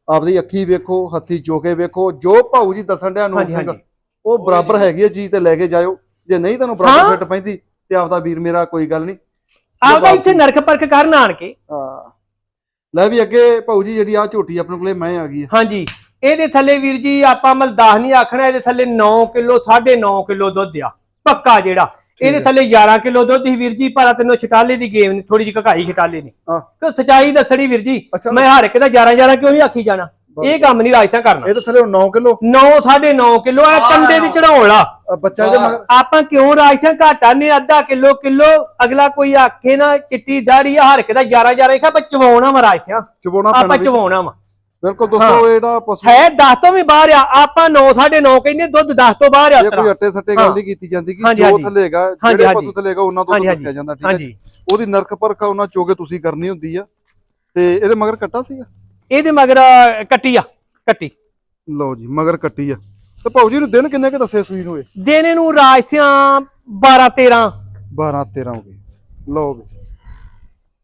ਆਪਦੀ ਅੱਖੀ ਵੇਖੋ ਹੱਥੀ ਚੋਕੇ ਵੇਖੋ। ਜੋ ਭਾਊ ਜੀ ਦੱਸਣ ਡਿਆ ਨੂੰ ਸਿੰਘ। ਉਹ ਬਰਾਬਰ ਹੈਗੀ ਹੈ ਚੀਜ਼ ਤੇ ਲੈ ਕੇ ਜਾਇਓ। ਜੇ ਨਹੀਂ ਤੁਹਾਨੂੰ। ਬਰਾਬਰ ਫਿੱਟ ਪੈਂਦੀ ਤੇ ਆਪਦਾ ਵੀਰ ਮੇਰਾ ਕੋਈ ਗੱਲ ਨਹੀਂ। ਆਪਦਾ ਇੱਥੇ ਨਰਕ ਪਰਖ ਕਰਨ ਆਣ ਕੇ ਹਾਂ। ਲੈ ਵੀ ਅੱਗੇ ਭਾਊ ਜੀ ਜਿਹੜੀ ਆ ਝੋਟੀ ਆਪਣੇ ਕੋਲੇ ਮੈਂ ਆ ਗਈ ਹੈ ਹਾਂਜੀ। ਇਹਦੇ ਥੱਲੇ ਵੀਰ ਜੀ ਆਪਾਂ ਮਲ 10 ਨਹੀਂ ਆਖਣਾ ਇਹਦੇ ਥੱਲੇ 9 ਕਿਲੋ 9.5 ਕਿਲੋ ਦੁੱਧ ਆ ਪੱਕਾ ਜਿਹੜਾ। ਇਹਦੇ। ਥੱਲੇ 11 ਕਿਲੋ ਦੁੱਧ ਹੀ ਵੀਰ ਜੀ ਪਰ ਤੈਨੂੰ ਛਟਾਲੇ ਦੀ ਗੇਮ ਥੋੜੀ ਜਿਹੀ ਘਕਾਈ ਛਟਾਲੇ ਨੇ। ਹਾਂ। ਕਿਉਂ ਸਚਾਈ ਦੱਸਣੀ ਵੀਰ ਜੀ। ਮੈਂ ਹਰ ਇੱਕ ਦਾ 11 11 ਕਿਉਂ ਨਹੀਂ ਆਖੀ ਜਾਣਾ? ਇਹ ਕੰਮ ਨਹੀਂ ਰਾਜਸਾ ਕਰਨਾ। ਇਹ ਤਾਂ ਥੱਲੇ 9 ਕਿਲੋ। 9 9.5 ਕਿਲੋ ਇਹ। ਕੰਡੇ ਦੀ ਚੜਾਉਣ ਵਾਲਾ। ਬੱਚਾ ਦੇ ਮਗਰ। ਆਪਾਂ ਕਿਉਂ ਰਾਜਸਾ ਘਾਟਾ ਨੇ ਅੱਧਾ ਕਿਲੋ ਕਿਲੋ ਅਗਲਾ ਕੋਈ ਆਖੇ ਨਾ ਚਿੱਟੀ ਦਾੜੀ ਆ ਹਰ ਇੱਕ ਦਾ 11 11 ਖਾ ਆਪਾਂ ਚਵਾਉਣਾ ਵਾ ਰਾਜਸਾ ਚਵਾਉਣਾ ਆਪਾਂ। ਚਵਾਉਣਾ ਵਾ। ਬਿਲਕੁਲ ਦੋਸਤੋ ਇਹ ਜਿਹੜਾ ਪਸ਼ੂ ਹੈ 10 ਤੋਂ ਵੀ ਬਾਹਰ ਆ। ਆਪਾਂ 9 9.5 ਕਹਿੰਦੇ ਦੁੱਧ 10 ਤੋਂ ਬਾਹਰ ਆ ਇਹ ਕੋਈ ਅੱਟੇ ਸੱਟੇ ਗੱਲ। ਨਹੀਂ ਕੀਤੀ ਜਾਂਦੀ ਕਿ ਜੋ ਹਾਂਜੀ। ਥੱਲੇ ਹੈਗਾ ਹਾਂਜੀ, ਜਿਹੜੇ। ਪਸ਼ੂ ਥੱਲੇ ਹੈਗਾ ਉਹਨਾਂ ਤੋਂ ਦੱਸਿਆ ਜਾਂਦਾ ਠੀਕ ਹੈ? ਉਹਦੀ ਨਰਕ ਪਰਖ ਉਹਨਾਂ ਚੋਗੇ ਤੁਸੀਂ ਕਰਨੀ ਹੁੰਦੀ ਆ। ਤੇ ਇਹਦੇ ਮਗਰ ਕੱਟਾ ਸੀਗਾ? ਇਹਦੇ ਮਗਰ ਕੱਟੀ ਆ ਕੱਟੀ। ਲਓ ਜੀ ਮਗਰ ਕੱਟੀ ਆ। ਤੇ ਭਾਊ ਜੀ ਨੂੰ ਦਿਨ ਕਿੰਨੇ ਕਿ ਦੱਸੇ ਸੂਈ ਨੂੰ ਹੋਏ ਦੇਣੇ ਨੂੰ ਰਾਜਸਿਆਂ 12 13 12 13 ਹੋ ਗਏ। ਲਓ ਵੀ।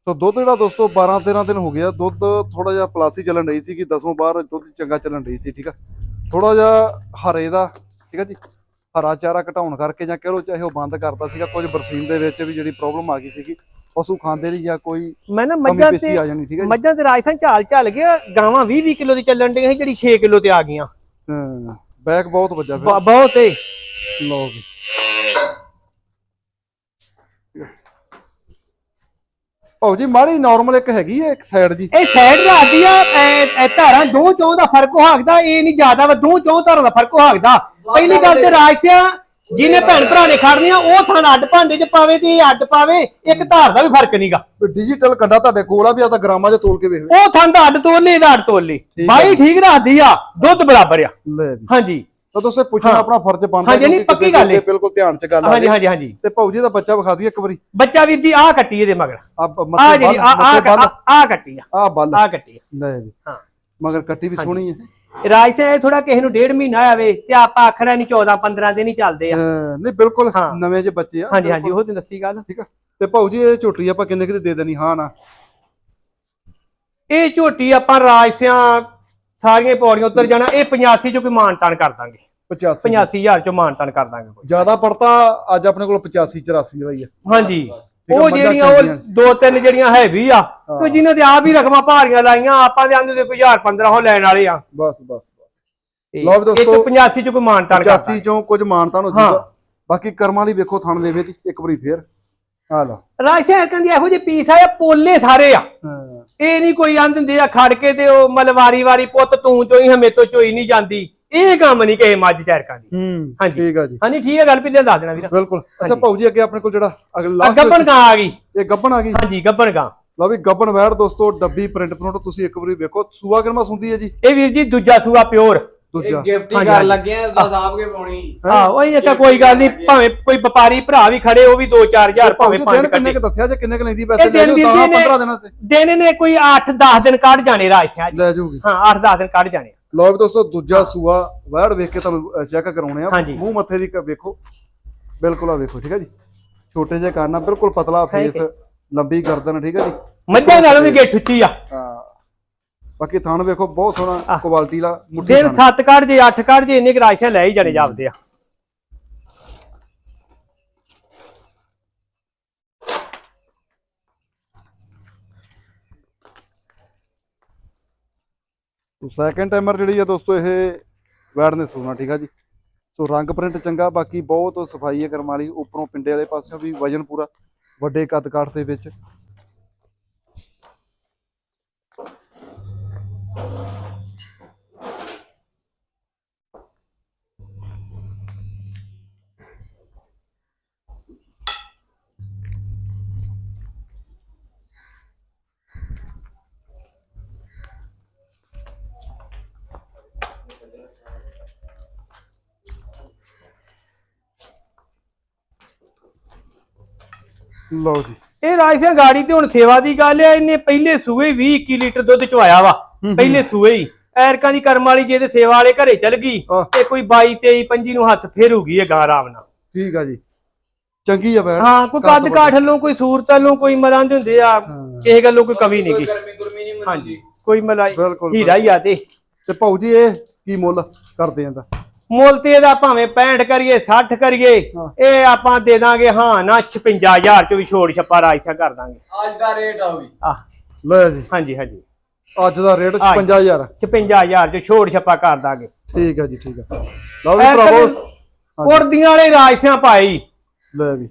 ਸੋ ਦੁੱਧ ਜਿਹੜਾ ਦੋਸਤੋ 12 13 ਦਿਨ ਹੋ ਗਿਆ ਦੁੱਧ ਥੋੜਾ ਜਿਹਾ ਪਲਾਸ ਹੀ ਚੱਲਣ ਰਹੀ ਸੀ ਕਿ 10 ਬਾਰ ਦੁੱਧ ਚੰਗਾ ਚੱਲਣ ਰਹੀ ਸੀ ਠੀਕ ਆ? ਥੋੜਾ ਜਿਹਾ ਹਰੇ ਦਾ ਠੀਕ ਆ ਜੀ? ਹਰਾ ਚਾਰਾ ਘਟਾਉਣ ਕਰਕੇ ਜਾਂ ਕਹਿ ਚਾਹੇ ਉਹ ਬੰਦ ਕਰਦਾ ਸੀਗਾ ਕੁਝ ਬਰਸੀਨ ਦੇ ਵਿੱਚ ਵੀ ਜਿਹੜੀ ਪ੍ਰੋਬਲਮ ਆ ਗਈ ਸੀਗੀ ਪਸ਼ੂ ਖਾਂਦੇ ਨਹੀਂ ਜਾਂ ਕੋਈ ਮੈਂ ਨਾ ਮੱਝਾਂ ਤੇ ਮੱਝਾਂ ਤੇ ਰਾਜਸਥਾਨ ਚਾਲ ਚੱਲ ਗਿਆ ਗਾਵਾਂ 20 20 ਕਿਲੋ ਦੀ ਚੱਲਣ ਡੀਆਂ ਜਿਹੜੀ 6 ਕਿਲੋ ਤੇ ਆ ਗਈਆਂ। ਹਾਂ ਬੈਕ ਬਹੁਤ ਵੱਜਾ ਫਿਰ ਬਹੁਤ ਏ। ਲਓ ਭਾਊ ਜੀ ਮਾੜੀ ਨਾਰਮਲ ਇੱਕ ਹੈਗੀ ਹੈ ਇੱਕ ਸਾਈਡ ਜੀ। ਇਹ ਸਾਈਡ ਰਾਦੀ ਆ ਇਹ ਧਾਰਾਂ ਦੋ ਚੋਂ ਦਾ ਫ਼ਰਕ ਹੋਗਦਾ ਇਹ ਨਹੀਂ ਜ਼ਿਆਦਾ ਵਾ ਦੋ ਚੋਂ ਧਾਰਾਂ ਦਾ ਫ਼ਰਕ ਹੋਗਦਾ ਪਹਿਲੀ ਗੱਲ ਤੇ ਰਾਜਸਿਆ ਜਿਹਨੇ ਭੈਣ ਭਰਾ ਨੇ ਖੜਨੀਆਂ ਉਹ ਥਾਂ ਅੱਡ ਭਾਂਡੇ 'ਚ ਪਾਵੇ ਤੇ ਇਹ ਅੱਡ ਪਾਵੇ ਇੱਕ ਧਾਰ ਦਾ ਵੀ ਫ਼ਰਕ ਨਹੀਂਗਾ ਡਿਜੀਟਲ ਕੰਡਾ ਤੁਹਾਡੇ ਕੋਲ ਆ ਵੀ ਆ ਤਾਂ ਗ੍ਰਾਮਾਂ 'ਚ ਤੋਲ ਕੇ ਵੇਖ ਉਹ ਥਾਂ ਦਾ ਅੱਡ ਤੋਲ ਲਈ ਇਹਦਾ ਅੱਡ ਤੋਲ ਲਈ ਬਾਈ। ਠੀਕ ਰੱਖਦੀ ਆ ਦੁੱਧ ਬਰਾਬਰ ਆ। ਲੈ ਵੀ। ਹਾਂਜੀ। ਤਾਂ ਦੋਸਤੋ ਪੁੱਛਣਾ ਹਾਂ। ਆਪਣਾ ਫਰਜ਼ ਬਣਦਾ ਨਹੀਂ, ਕਿਉਂਕਿ ਕਿਸੇ ਪੱਕੀ ਗੱਲ ਦੇ ਹੈ। ਬਿਲਕੁਲ ਧਿਆਨ 'ਚ ਗੱਲ ਆ ਹਾਂਜੀ ਜੇ। ਹਾਂਜੀ ਹਾਂਜੀ। ਤੇ ਭਾਊ ਜੀ ਦਾ ਬੱਚਾ ਵਿਖਾ ਦਈਏ ਇੱਕ ਵਾਰੀ। ਬੱਚਾ ਵੀਰ ਜੀ ਆ ਕੱਟੀ ਇਹਦੇ ਮਗਰ। ਆ ਆ ਜਿਹੜੀ ਆ ਆ ਆ ਕੱਟੀ ਆ। ਆ ਬੱਲ ਆ ਕੱਟੀ ਆ। ਲੈ ਵੀ ਹਾਂ। ਮਗਰ ਕੱਟੀ ਵੀ ਸੋਹਣੀ ਹੈ ਰਾਜ ਸਿੰਘ ਥੋੜਾ ਕਿਸੇ ਨੂੰ ਡੇਢ ਮਹੀਨਾ ਆਵੇ ਤੇ ਆਪਾਂ ਆਖਣਾ ਨਹੀਂ 14 15 ਦਿਨ ਹੀ ਚੱਲਦੇ ਆ। ਅਹ ਨਹੀਂ ਬਿਲਕੁਲ ਹਾਂ। ਨਵੇਂ ਜਿਹੇ ਬੱਚੇ ਆ। ਹਾਂਜੀ ਹਾਂਜੀ। ਉਹ ਤੇ ਦੱਸੀ ਗੱਲ। ਠੀਕ ਆ। ਤੇ ਭਾਊ ਜੀ ਇਹ ਝੋਟਰੀ ਆਪਾਂ ਕਿੰਨੇ ਕਿਤੇ ਦੇ ਦੇਣੀ? ਹਾਂ ਨਾ। ਇਹ ਝੋਟੀ ਆਪਾਂ ਰਾਜ ਸਿਆਂ ਸਾਰੀਆਂ ਪੌੜੀਆਂ ਉੱਤਰ ਜਾਣਾ ਇਹ 85 ਚੋਂ ਕੋਈ ਮਾਨ ਤਾਨ ਕਰ ਦਾਂਗੇ। 85 85000 ਚੋਂ ਮਾਨ ਤਾਨ ਕਰ ਦਾਂਗੇ ਕੋਈ। ਜ਼ਿਆਦਾ ਪੜਤਾ ਅੱਜ ਆਪਣੇ ਕੋਲ 85 84 ਦਾ ਹੀ ਆ। ਹਾਂਜੀ। ਆ, ਉਹ ਜਿਹੜੀਆਂ ਉਹ। ਦੋ ਤਿੰਨ ਜਿਹੜੀਆਂ ਹੈਵੀ ਆ ਕੋਈ ਜਿਨ੍ਹਾਂ ਦੇ ਆਪ ਹੀ ਰਕਮਾਂ ਭਾਰੀਆਂ ਲਾਈਆਂ ਆਪਾਂ ਦੇ ਆਂਦੇ ਤੇ ਕੋਈ 1000 1500 ਲੈਣ ਵਾਲੇ ਆ। ਬਸ ਬਸ ਬਸ। ਤੇ ਲਓ ਵੀ ਦੋਸਤੋ, ਇਹ ਤੋਂ 85 ਚੋਂ ਕੋਈ ਮਾਨ ਤਾਨ ਕਰ 85 ਚੋਂ ਕੁਝ ਮਾਨਤਾਨ ਹੋ ਹਾਂ। ਜੂਗਾ ਬਾਕੀ ਕਰਮਾਂ ਲਈ ਵੇਖੋ ਥਣ ਦੇਵੇ ਦੀ ਇੱਕ ਵਾਰੀ ਫੇਰ। ਆ ਲਓ। ਰਾਜ ਸਿੰਘ ਕਹਿੰਦੇ ਇਹੋ ਜਿਹੇ ਪੀਸ ਆ ਇਹ ਪੋਲੇ ਸਾਰੇ ਆ। ਹਾਂ। ਇਹ ਨਹੀਂ ਕੋਈ ਆਂਦ ਹੁੰਦੇ ਆ ਖੜ ਕੇ ਤੇ ਉਹ ਮਤਲਬ ਵਾਰੀ ਪੁੱਤ ਤੂੰ ਚੋਈ ਹਮੇ ਤੋਂ ਚੋਈ ਨਹੀਂ ਜਾਂਦੀ। ਇਹ ਕੰਮ ਨਹੀਂ ਕਿਸੇ ਮੱਝ ਚੈਰਕਾਂ ਦੀ। ਹੂੰ ਹਾਂਜੀ। ਠੀਕ ਆ ਜੀ। ਹਾਂਜੀ ਠੀਕ ਹੈ ਗੱਲ ਵੀ ਦੱਸ ਦੇਣਾ ਵੀਰ। ਬਿਲਕੁਲ। ਅੱਛਾ। ਭਾਊ ਜੀ ਅੱਗੇ ਆਪਣੇ ਕੋਲ ਜਿਹੜਾ ਅਗਲਾ ਆ ਗੱਬਣ ਗਾਂ ਆ ਗਈ। ਇਹ ਗੱਬਣ ਆ ਗਈ? ਹਾਂਜੀ ਗੱਬਣ ਗਾਂ। ਲਓ ਵੀ ਗੱਬਣ ਵੈੜ ਦੋਸਤੋ ਡੱਬੀ ਪ੍ਰਿੰਟ ਪ੍ਰਿੰਟ ਤੁਸੀਂ ਇੱਕ ਵਾਰੀ ਵੇਖੋ। ਸੂਆ ਕਿਰਮਾ ਸੁੰਦੀ ਹੈ ਜੀ? ਇਹ ਵੀਰ ਜੀ ਦੂਜਾ ਸੂਆ ਪਿਓਰ। ਦੂਜਾ। ਇਹ ਗਿਫਟ ਹੀ ਹਾਂਜੀ, ਕਰ ਹਾਂਜੀ। ਲੱਗੇ ਆ ਤਾਂ ਸਾਂਭ ਕੇ ਪਾਉਣੀ। ਹਾਂ ਉਹ ਇਹ ਤਾਂ ਕੋਈ ਗੱਲ ਨਹੀਂ ਭਾਵੇਂ ਕੋਈ ਵਪਾਰੀ ਭਰਾ ਵੀ ਖੜੇ ਉਹ ਵੀ 2-4000 ਭਾਵੇਂ ਭਾਵੇਂ ਦਿਨ 5 ਕਿੰਨੇ ਕੱਢੇ। ਕ ਦੱਸਿਆ ਜੇ ਕਿੰਨੇ ਕ ਲੈਂਦੀ ਇਹ ਪੈਸੇ ਲੈ ਦਿਨ ਜਾਓ ਵੀਰ ਜੀ 15 ਨੇ ਦਿਨਾਂ ਤੇ। ਦਿਨ ਨੇ ਕੋਈ 8-10 ਦਿਨ ਕੱਢ ਜਾਣੇ ਰਾਜ ਸਿਆ ਜੀ। ਲੈ ਜਾਊਗੀ। ਹਾਂ 8-10 ਦਿਨ ਕੱਢ ਜਾਣੇ ਲਓ ਵੀ ਦੋਸਤੋ ਦੂਜਾ ਸੂਆ ਵੈੜ ਵੇਖ ਕੇ ਤੁਹਾਨੂੰ ਚੈੱਕ ਕਰਾਉਣੇ ਆ। ਹਾਂਜੀ। ਮੂੰਹ ਮੱਥੇ ਦੀ ਕ- ਵੇਖੋ। ਬਿਲਕੁਲ ਆ ਵੇਖੋ ਠੀਕ ਹੈ ਜੀ? ਛੋਟੇ ਜਿਹੇ ਕਾਰਨਾ ਬਿਲਕੁਲ ਪਤਲਾ ਫੇਸ ਲੰਬੀ ਗਰਦਨ ਠੀਕ ਹੈ ਜੀ? ਮੱਝਾਂ ਨਾਲੋਂ ਵੀ ਉੱਚੀ ਆ। ਹਾਂ। ਬਾਕੀ ਥਣ ਵੇਖੋ ਬਹੁਤ ਸੋਹਣਾ। ਕੁਆਲਿਟੀ ਦਾ ਮੁੱਠੀ ਦਿਨ ਥਣ। 7 ਕੱਢ ਜੇ 8 ਕੱਢ ਜੇ ਇੰਨੇ ਸਿਆ ਲੈ ਹੀ ਜਾਣੇ ਜਾਪਦੇ ਆ ਸੈਕੰਡ ਟਾਈਮਰ ਜਿਹੜੀ ਆ ਦੋਸਤੋ ਇਹ ਵੈੜ ਨੇ ਸੋਨਾ ਠੀਕ ਆ ਜੀ ਸੋ ਰੰਗ ਪ੍ਰਿੰਟ ਚੰਗਾ ਬਾਕੀ ਬਹੁਤ ਸਫ਼ਾਈ ਹੈ ਕਰਮ ਵਾਲੀ ਉੱਪਰੋਂ ਪਿੰਡੇ ਵਾਲੇ ਪਾਸਿਓਂ ਵੀ ਵਜਨ ਪੂਰਾ ਵੱਡੇ ਕੱਦ ਕਾਠ ਦੇ ਵਿੱਚ ਲਓ ਜੀ। ਇਹ ਰਾਜ ਸਿੰਘ ਗਾੜੀ ਤੇ ਹੁਣ ਸੇਵਾ ਦੀ ਗੱਲ ਹੈ ਇਹਨੇ ਪਹਿਲੇ ਸੂਏ 20 21 ਲੀਟਰ ਦੁੱਧ ਚੁਆਇਆ ਵਾ। ਪਹਿਲੇ ਸੂਏ ਹੀ। ਐਰਕਾਂ ਦੀ ਕਰਮ ਵਾਲੀ ਜੇ ਤੇ ਸੇਵਾ ਵਾਲੇ ਘਰੇ ਚਲ ਗਈ। ਤੇ ਕੋਈ 22 23 25 ਨੂੰ ਹੱਥ ਫੇਰੂਗੀ ਇਹ ਗਾਂ ਆਰਾਮ ਨਾਲ। ਠੀਕ ਆ ਜੀ। ਚੰਗੀ ਆ ਬੈਠ ਹਾਂ ਕੋਈ ਕੱਦ ਕਾਠ ਵੱਲੋਂ ਕੋਈ ਸੂਰਤ ਵੱਲੋਂ ਕੋਈ ਮਰਾਂ ਦੇ ਹੁੰਦੇ ਆ ਕਿਸੇ ਗੱਲੋਂ ਕੋਈ ਕਮੀ ਨਹੀਂ ਕੋਈ ਗੀ ਗਰਮੀ ਗੁਰਮੀ ਨਹੀਂ ਹਾਂਜੀ ਕੋਈ ਮਲਾਈ ਹੀਰਾ ਹੀ ਆ ਤੇ। ਤੇ ਭਾਊ ਜੀ ਇਹ ਕੀ ਮੁੱਲ ਕਰਦੇ ਆਂ ਦਾ ਮੁੱਲ ਤੇ ਇਹਦਾ ਭਾਵੇਂ 65 ਕਰੀਏ 60 ਕਰੀਏ। ਇਹ ਆਪਾਂ ਦੇ ਦਾਂਗੇ ਹਾਂ ਨਾ 56000 ਚ ਵੀ ਛੋੜ ਛੱਪਾ ਰਾਜਸਾ ਕਰ ਦਾਂਗੇ। ਅੱਜ ਦਾ ਰੇਟ ਆ ਵੀ। ਆਹ। ਲੈ ਜੀ। ਹਾਂਜੀ ਹਾਂਜੀ। ਅੱਜ ਦਾ ਰੇਟ ਹਾਂ। 55000 56000 ਚ ਛੋੜ ਛੱਪਾ ਕਰ ਦਾਂਗੇ। ਠੀਕ ਆ ਜੀ ਠੀਕ ਆ ਲਓ ਵੀ ਭਰਾਵੋ ਕਦੇ ਉੜਦੀਆਂ ਵਾਲੇ ਰਾਜਸਿਆਂ ਪਾਈ। ਲੈ ਵੀ।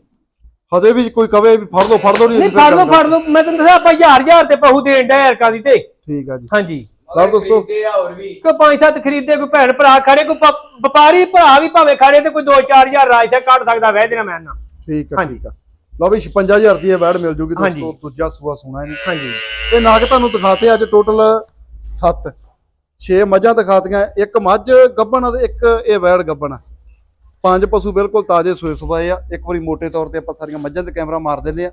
ਹਜੇ ਵੀ ਕੋਈ ਕਵੇ ਵੀ ਫੜ ਲਓ ਫੜ ਲਓ ਨਹੀਂ ਫੜ ਲਓ ਫੜ ਲਓ। ਮੈਂ ਤੈਨੂੰ ਦੱਸਿਆ ਆਪਾਂ ਹਜ਼ਾਰ ਹਜ਼ਾਰ ਤੇ ਪਹੂ ਦੇਣ ਡਿਆ ਐਰਕਾਂ ਦੀ ਤੇ। ਠੀਕ ਆ ਜੀ। ਹਾਂਜੀ। ਲਓ ਦੋਸਤੋ। ਕੋਈ ਪੰਜ ਸੱਤ ਖਰੀਦੇ ਕੋਈ ਭੈਣ ਭਰਾ ਖੜੇ ਕੋਈ ਵਪਾਰੀ ਭਰਾ ਵੀ ਭਾਵੇਂ ਖੜੇ ਤੇ ਕੋਈ 2-4000 ਰਾਜਸਾ ਕੱਢ ਸਕਦਾ ਵਹਿ ਦੇਣਾ ਮੈਂ ਨਾ। ਠੀਕ ਆ ਹਾਂਜੀ। ਠੀਕ ਆ ਲਓ ਵੀ 56000 ਦੀ ਇਹ ਵੈੜ ਮਿਲ ਜੂਗੀ। ਦੋਸਤੋ ਦੂਜਾ ਸੂਆ ਸੋਣਾ ਇਹਨੇ। ਹਾਂਜੀ। ਇਹ ਨਾਗ ਤੁਹਾਨੂੰ ਦਿਖਾਤੇ ਅੱਜ ਟੋਟਲ 7 6 ਮੱਝਾਂ ਦਿਖਾਤੀਆਂ ਇੱਕ ਮੱਝ ਗੱਬਣ ਆ ਤੇ ਇੱਕ ਇਹ ਵੈੜ ਗੱਬਣ ਆ ਪੰਜ ਪਸ਼ੂ ਬਿਲਕੁਲ ਤਾਜ਼ੇ ਸੋਏ ਸੁਬਾਏ ਆ। ਇੱਕ ਵਾਰੀ ਮੋٹے ਤੌਰ ਤੇ ਆਪਾਂ ਸਾਰੀਆਂ ਮੱਝਾਂ ਤੇ ਕੈਮਰਾ ਮਾਰ ਦਿੰਦੇ ਆ।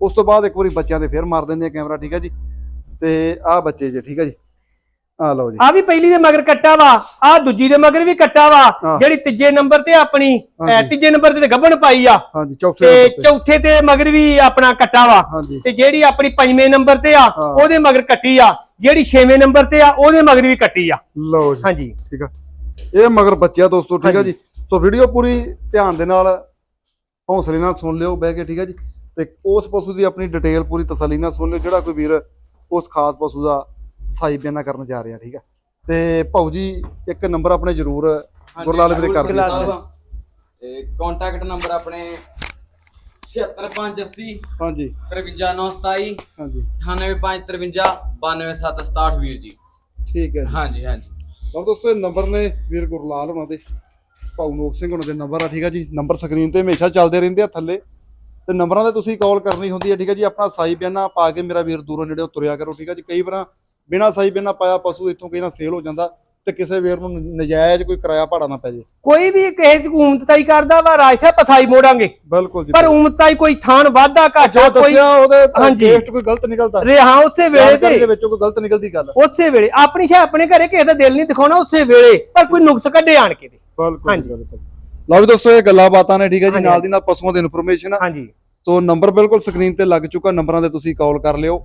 ਉਸ ਤੋਂ ਬਾਅਦ ਇੱਕ ਵਾਰੀ ਬੱਚਿਆਂ ਤੇ ਫੇਰ ਮਾਰ ਦਿੰਦੇ ਆ ਕੈਮਰਾ ਠੀਕ ਆ ਜੀ? ਤੇ ਆਹ ਬੱਚੇ ਜੇ ਠੀਕ ਆ ਜੀ? ਆ ਲਓ ਜੀ। ਆ ਵੀ ਪਹਿਲੀ ਦੇ ਮਗਰ ਕੱਟਾ ਵਾ ਆ ਦੂਜੀ ਦੇ ਮਗਰ ਵੀ ਕੱਟਾ ਵਾ। ਜਿਹੜੀ ਤੀਜੇ ਨੰਬਰ ਤੇ ਆਪਣੀ। ਤੀਜੇ ਨੰਬਰ ਤੇ ਗੱਭਣ ਪਾਈ ਆ। ਹਾਂਜੀ ਚੌਥੇ ਤੇ ਚੌਥੇ ਤੇ ਮਗਰ ਵੀ ਆਪਣਾ ਕੱਟਾ ਵਾ। ਤੇ ਜਿਹੜੀ ਆਪਣੀ ਪੰਜਵੇਂ ਨੰਬਰ ਤੇ ਆ। ਉਹਦੇ ਮਗਰ ਕੱਟੀ ਆ। ਜਿਹੜੀ ਛੇਵੇਂ ਨੰਬਰ ਤੇ ਆ ਉਹਦੇ ਮਗਰ ਵੀ ਕੱਟੀ ਆ। ਲਓ ਜੀ। ਹਾਂਜੀ। ਠੀਕ ਆ। ਇਹ ਮਗਰ ਬੱਚਿਆ ਦੋਸਤੋ ਠੀਕ ਆ। ਜੀ। ਸੋ ਵੀਡੀਓ ਪੂਰੀ ਧਿਆਨ ਦੇ ਨਾਲ ਹੌਸਲੇ ਨਾਲ ਸੁਣ ਲਿਓ ਬਹਿ ਕੇ ਠੀਕ ਆ ਜੀ। ਤੇ ਉਸ ਪਸ਼ੂ ਦੀ ਆਪਣੀ ਡਿਟੇਲ ਪੂਰੀ ਤਸੱਲੀ ਨਾਲ ਸੁਣ ਲਿਓ। ਜਿਹੜਾ ਕੋਈ ਵੀਰ ਉਸ ਖਾਸ ਪਸ਼ੂ ਦਾ ਸਾਈ ਬਿਆਨਾ ਕਰਨ ਜਾ ਰਿਹਾ ਠੀਕ ਆ। ਤੇ ਭਾਊ ਜੀ ਇੱਕ ਨੰਬਰ ਆਪਣੇ ਜ਼ਰੂਰ ਗੁਰਲਾਲ ਵੀਰੇ ਕਰ ਦਿਓ। ਤੇ ਕੰਟੈਕਟ ਨੰਬਰ ਆਪਣੇ 76580 ਹਾਂਜੀ। 53927 ਹਾਂਜੀ। 98553 92767 ਵੀਰ ਜੀ। ਠੀਕ ਹੈ। ਹਾਂਜੀ ਹਾਂਜੀ। ਲਓ ਦੋਸਤੋ ਇਹ ਨੰਬਰ ਨੇ ਵੀਰ ਗੁਰਲਾਲ ਉਹਨਾਂ ਦੇ ਭਾਊ ਨੋਕ ਸਿੰਘ ਉਹਨਾਂ ਦੇ ਨੰਬਰ ਆ ਠੀਕ ਆ ਜੀ। ਨੰਬਰ ਸਕਰੀਨ ਤੇ ਹਮੇਸ਼ਾ ਚੱਲਦੇ ਰਹਿੰਦੇ ਆ ਥੱਲੇ। ਤੇ ਨੰਬਰਾਂ ਤੇ ਤੁਸੀਂ ਕਾਲ ਕਰਨੀ ਹੁੰਦੀ ਹੈ ਠੀਕ ਆ ਜੀ। ਆਪਣਾ ਸਾਈ ਬਿਆਨਾ ਪਾ ਕੇ ਮੇਰਾ ਵੀਰ ਦੂਰੋਂ ਨੇੜੇ ਤੁਰਿਆ ਕਰੋ ਠੀਕ ਆ ਜੀ। ਕਈ ਵਾਰਾਂ ਬਿਨਾ ਸਾਈ ਬਿਆਨਾ ਪਾਇਆ ਪਸ਼ੂ ਇੱਥੋਂ ਕਈ ਨਾ ਸੇਲ ਹੋ ਜਾਂਦਾ ਤੇ ਕਿਸੇ ਵੀਰ ਨੂੰ ਨਜਾਇਜ਼ ਕੋਈ ਕਿਰਾਇਆ ਭਾੜਾ ਨਾ ਪੈ ਜੇ। ਕੋਈ ਵੀ ਕਿਸੇ ਦੀ ਉਮਤਤਾਈ ਕਰਦਾ ਵਾ ਰਾਜਸਾ ਪਸਾਈ ਮੋੜਾਂਗੇ। ਬਿਲਕੁਲ ਜੀ ਪਰ ਉਮਤਤਾਈ ਕੋਈ ਥਾਨ ਵਾਧਾ ਘਾਟਾ ਕੋਈ ਦੱਸਿਆ ਉਹਦੇ। ਟੇਸਟ ਕੋਈ ਗਲਤ ਨਿਕਲਦਾ। ਰਿਹਾ ਉਸੇ ਵੇਲੇ ਦੇ ਵਿੱਚੋਂ ਕੋਈ ਗਲਤ ਨਿਕਲਦੀ ਗੱਲ। ਉਸੇ ਵੇਲੇ। ਆਪਣੀ ਸ਼ਾਇ ਆਪਣੇ ਘਰੇ ਕਿਸੇ ਦਾ ਦਿਲ ਨਹੀਂ ਦਿਖਾਉਣਾ ਉਸੇ ਵੇਲੇ ਪਰ ਕੋਈ ਨੁਕਸ ਕੱਢੇ ਆਣ ਕੇ ਬਿਲਕੁਲ ਬਿਲਕੁਲ। ਲਓ ਵੀ ਦੋਸਤੋ ਇਹ ਗੱਲਾਂ ਬਾਤਾਂ ਨੇ ਠੀਕ ਹੈ ਜੀ। ਨਾਲ ਦੀ ਨਾਲ ਪਸ਼ੂਆਂ ਦੀ ਇਨਫੋਰਮੇਸ਼ਨ ਹਾਂਜੀ। ਸੋ ਨੰਬਰ ਬਿਲਕੁਲ ਸਕਰੀਨ ਤੇ ਲੱਗ ਚੁੱਕਾ ਨੰਬਰਾਂ ਤੇ ਤੁਸੀਂ ਕਾਲ ਕਰ ਲਿਓ।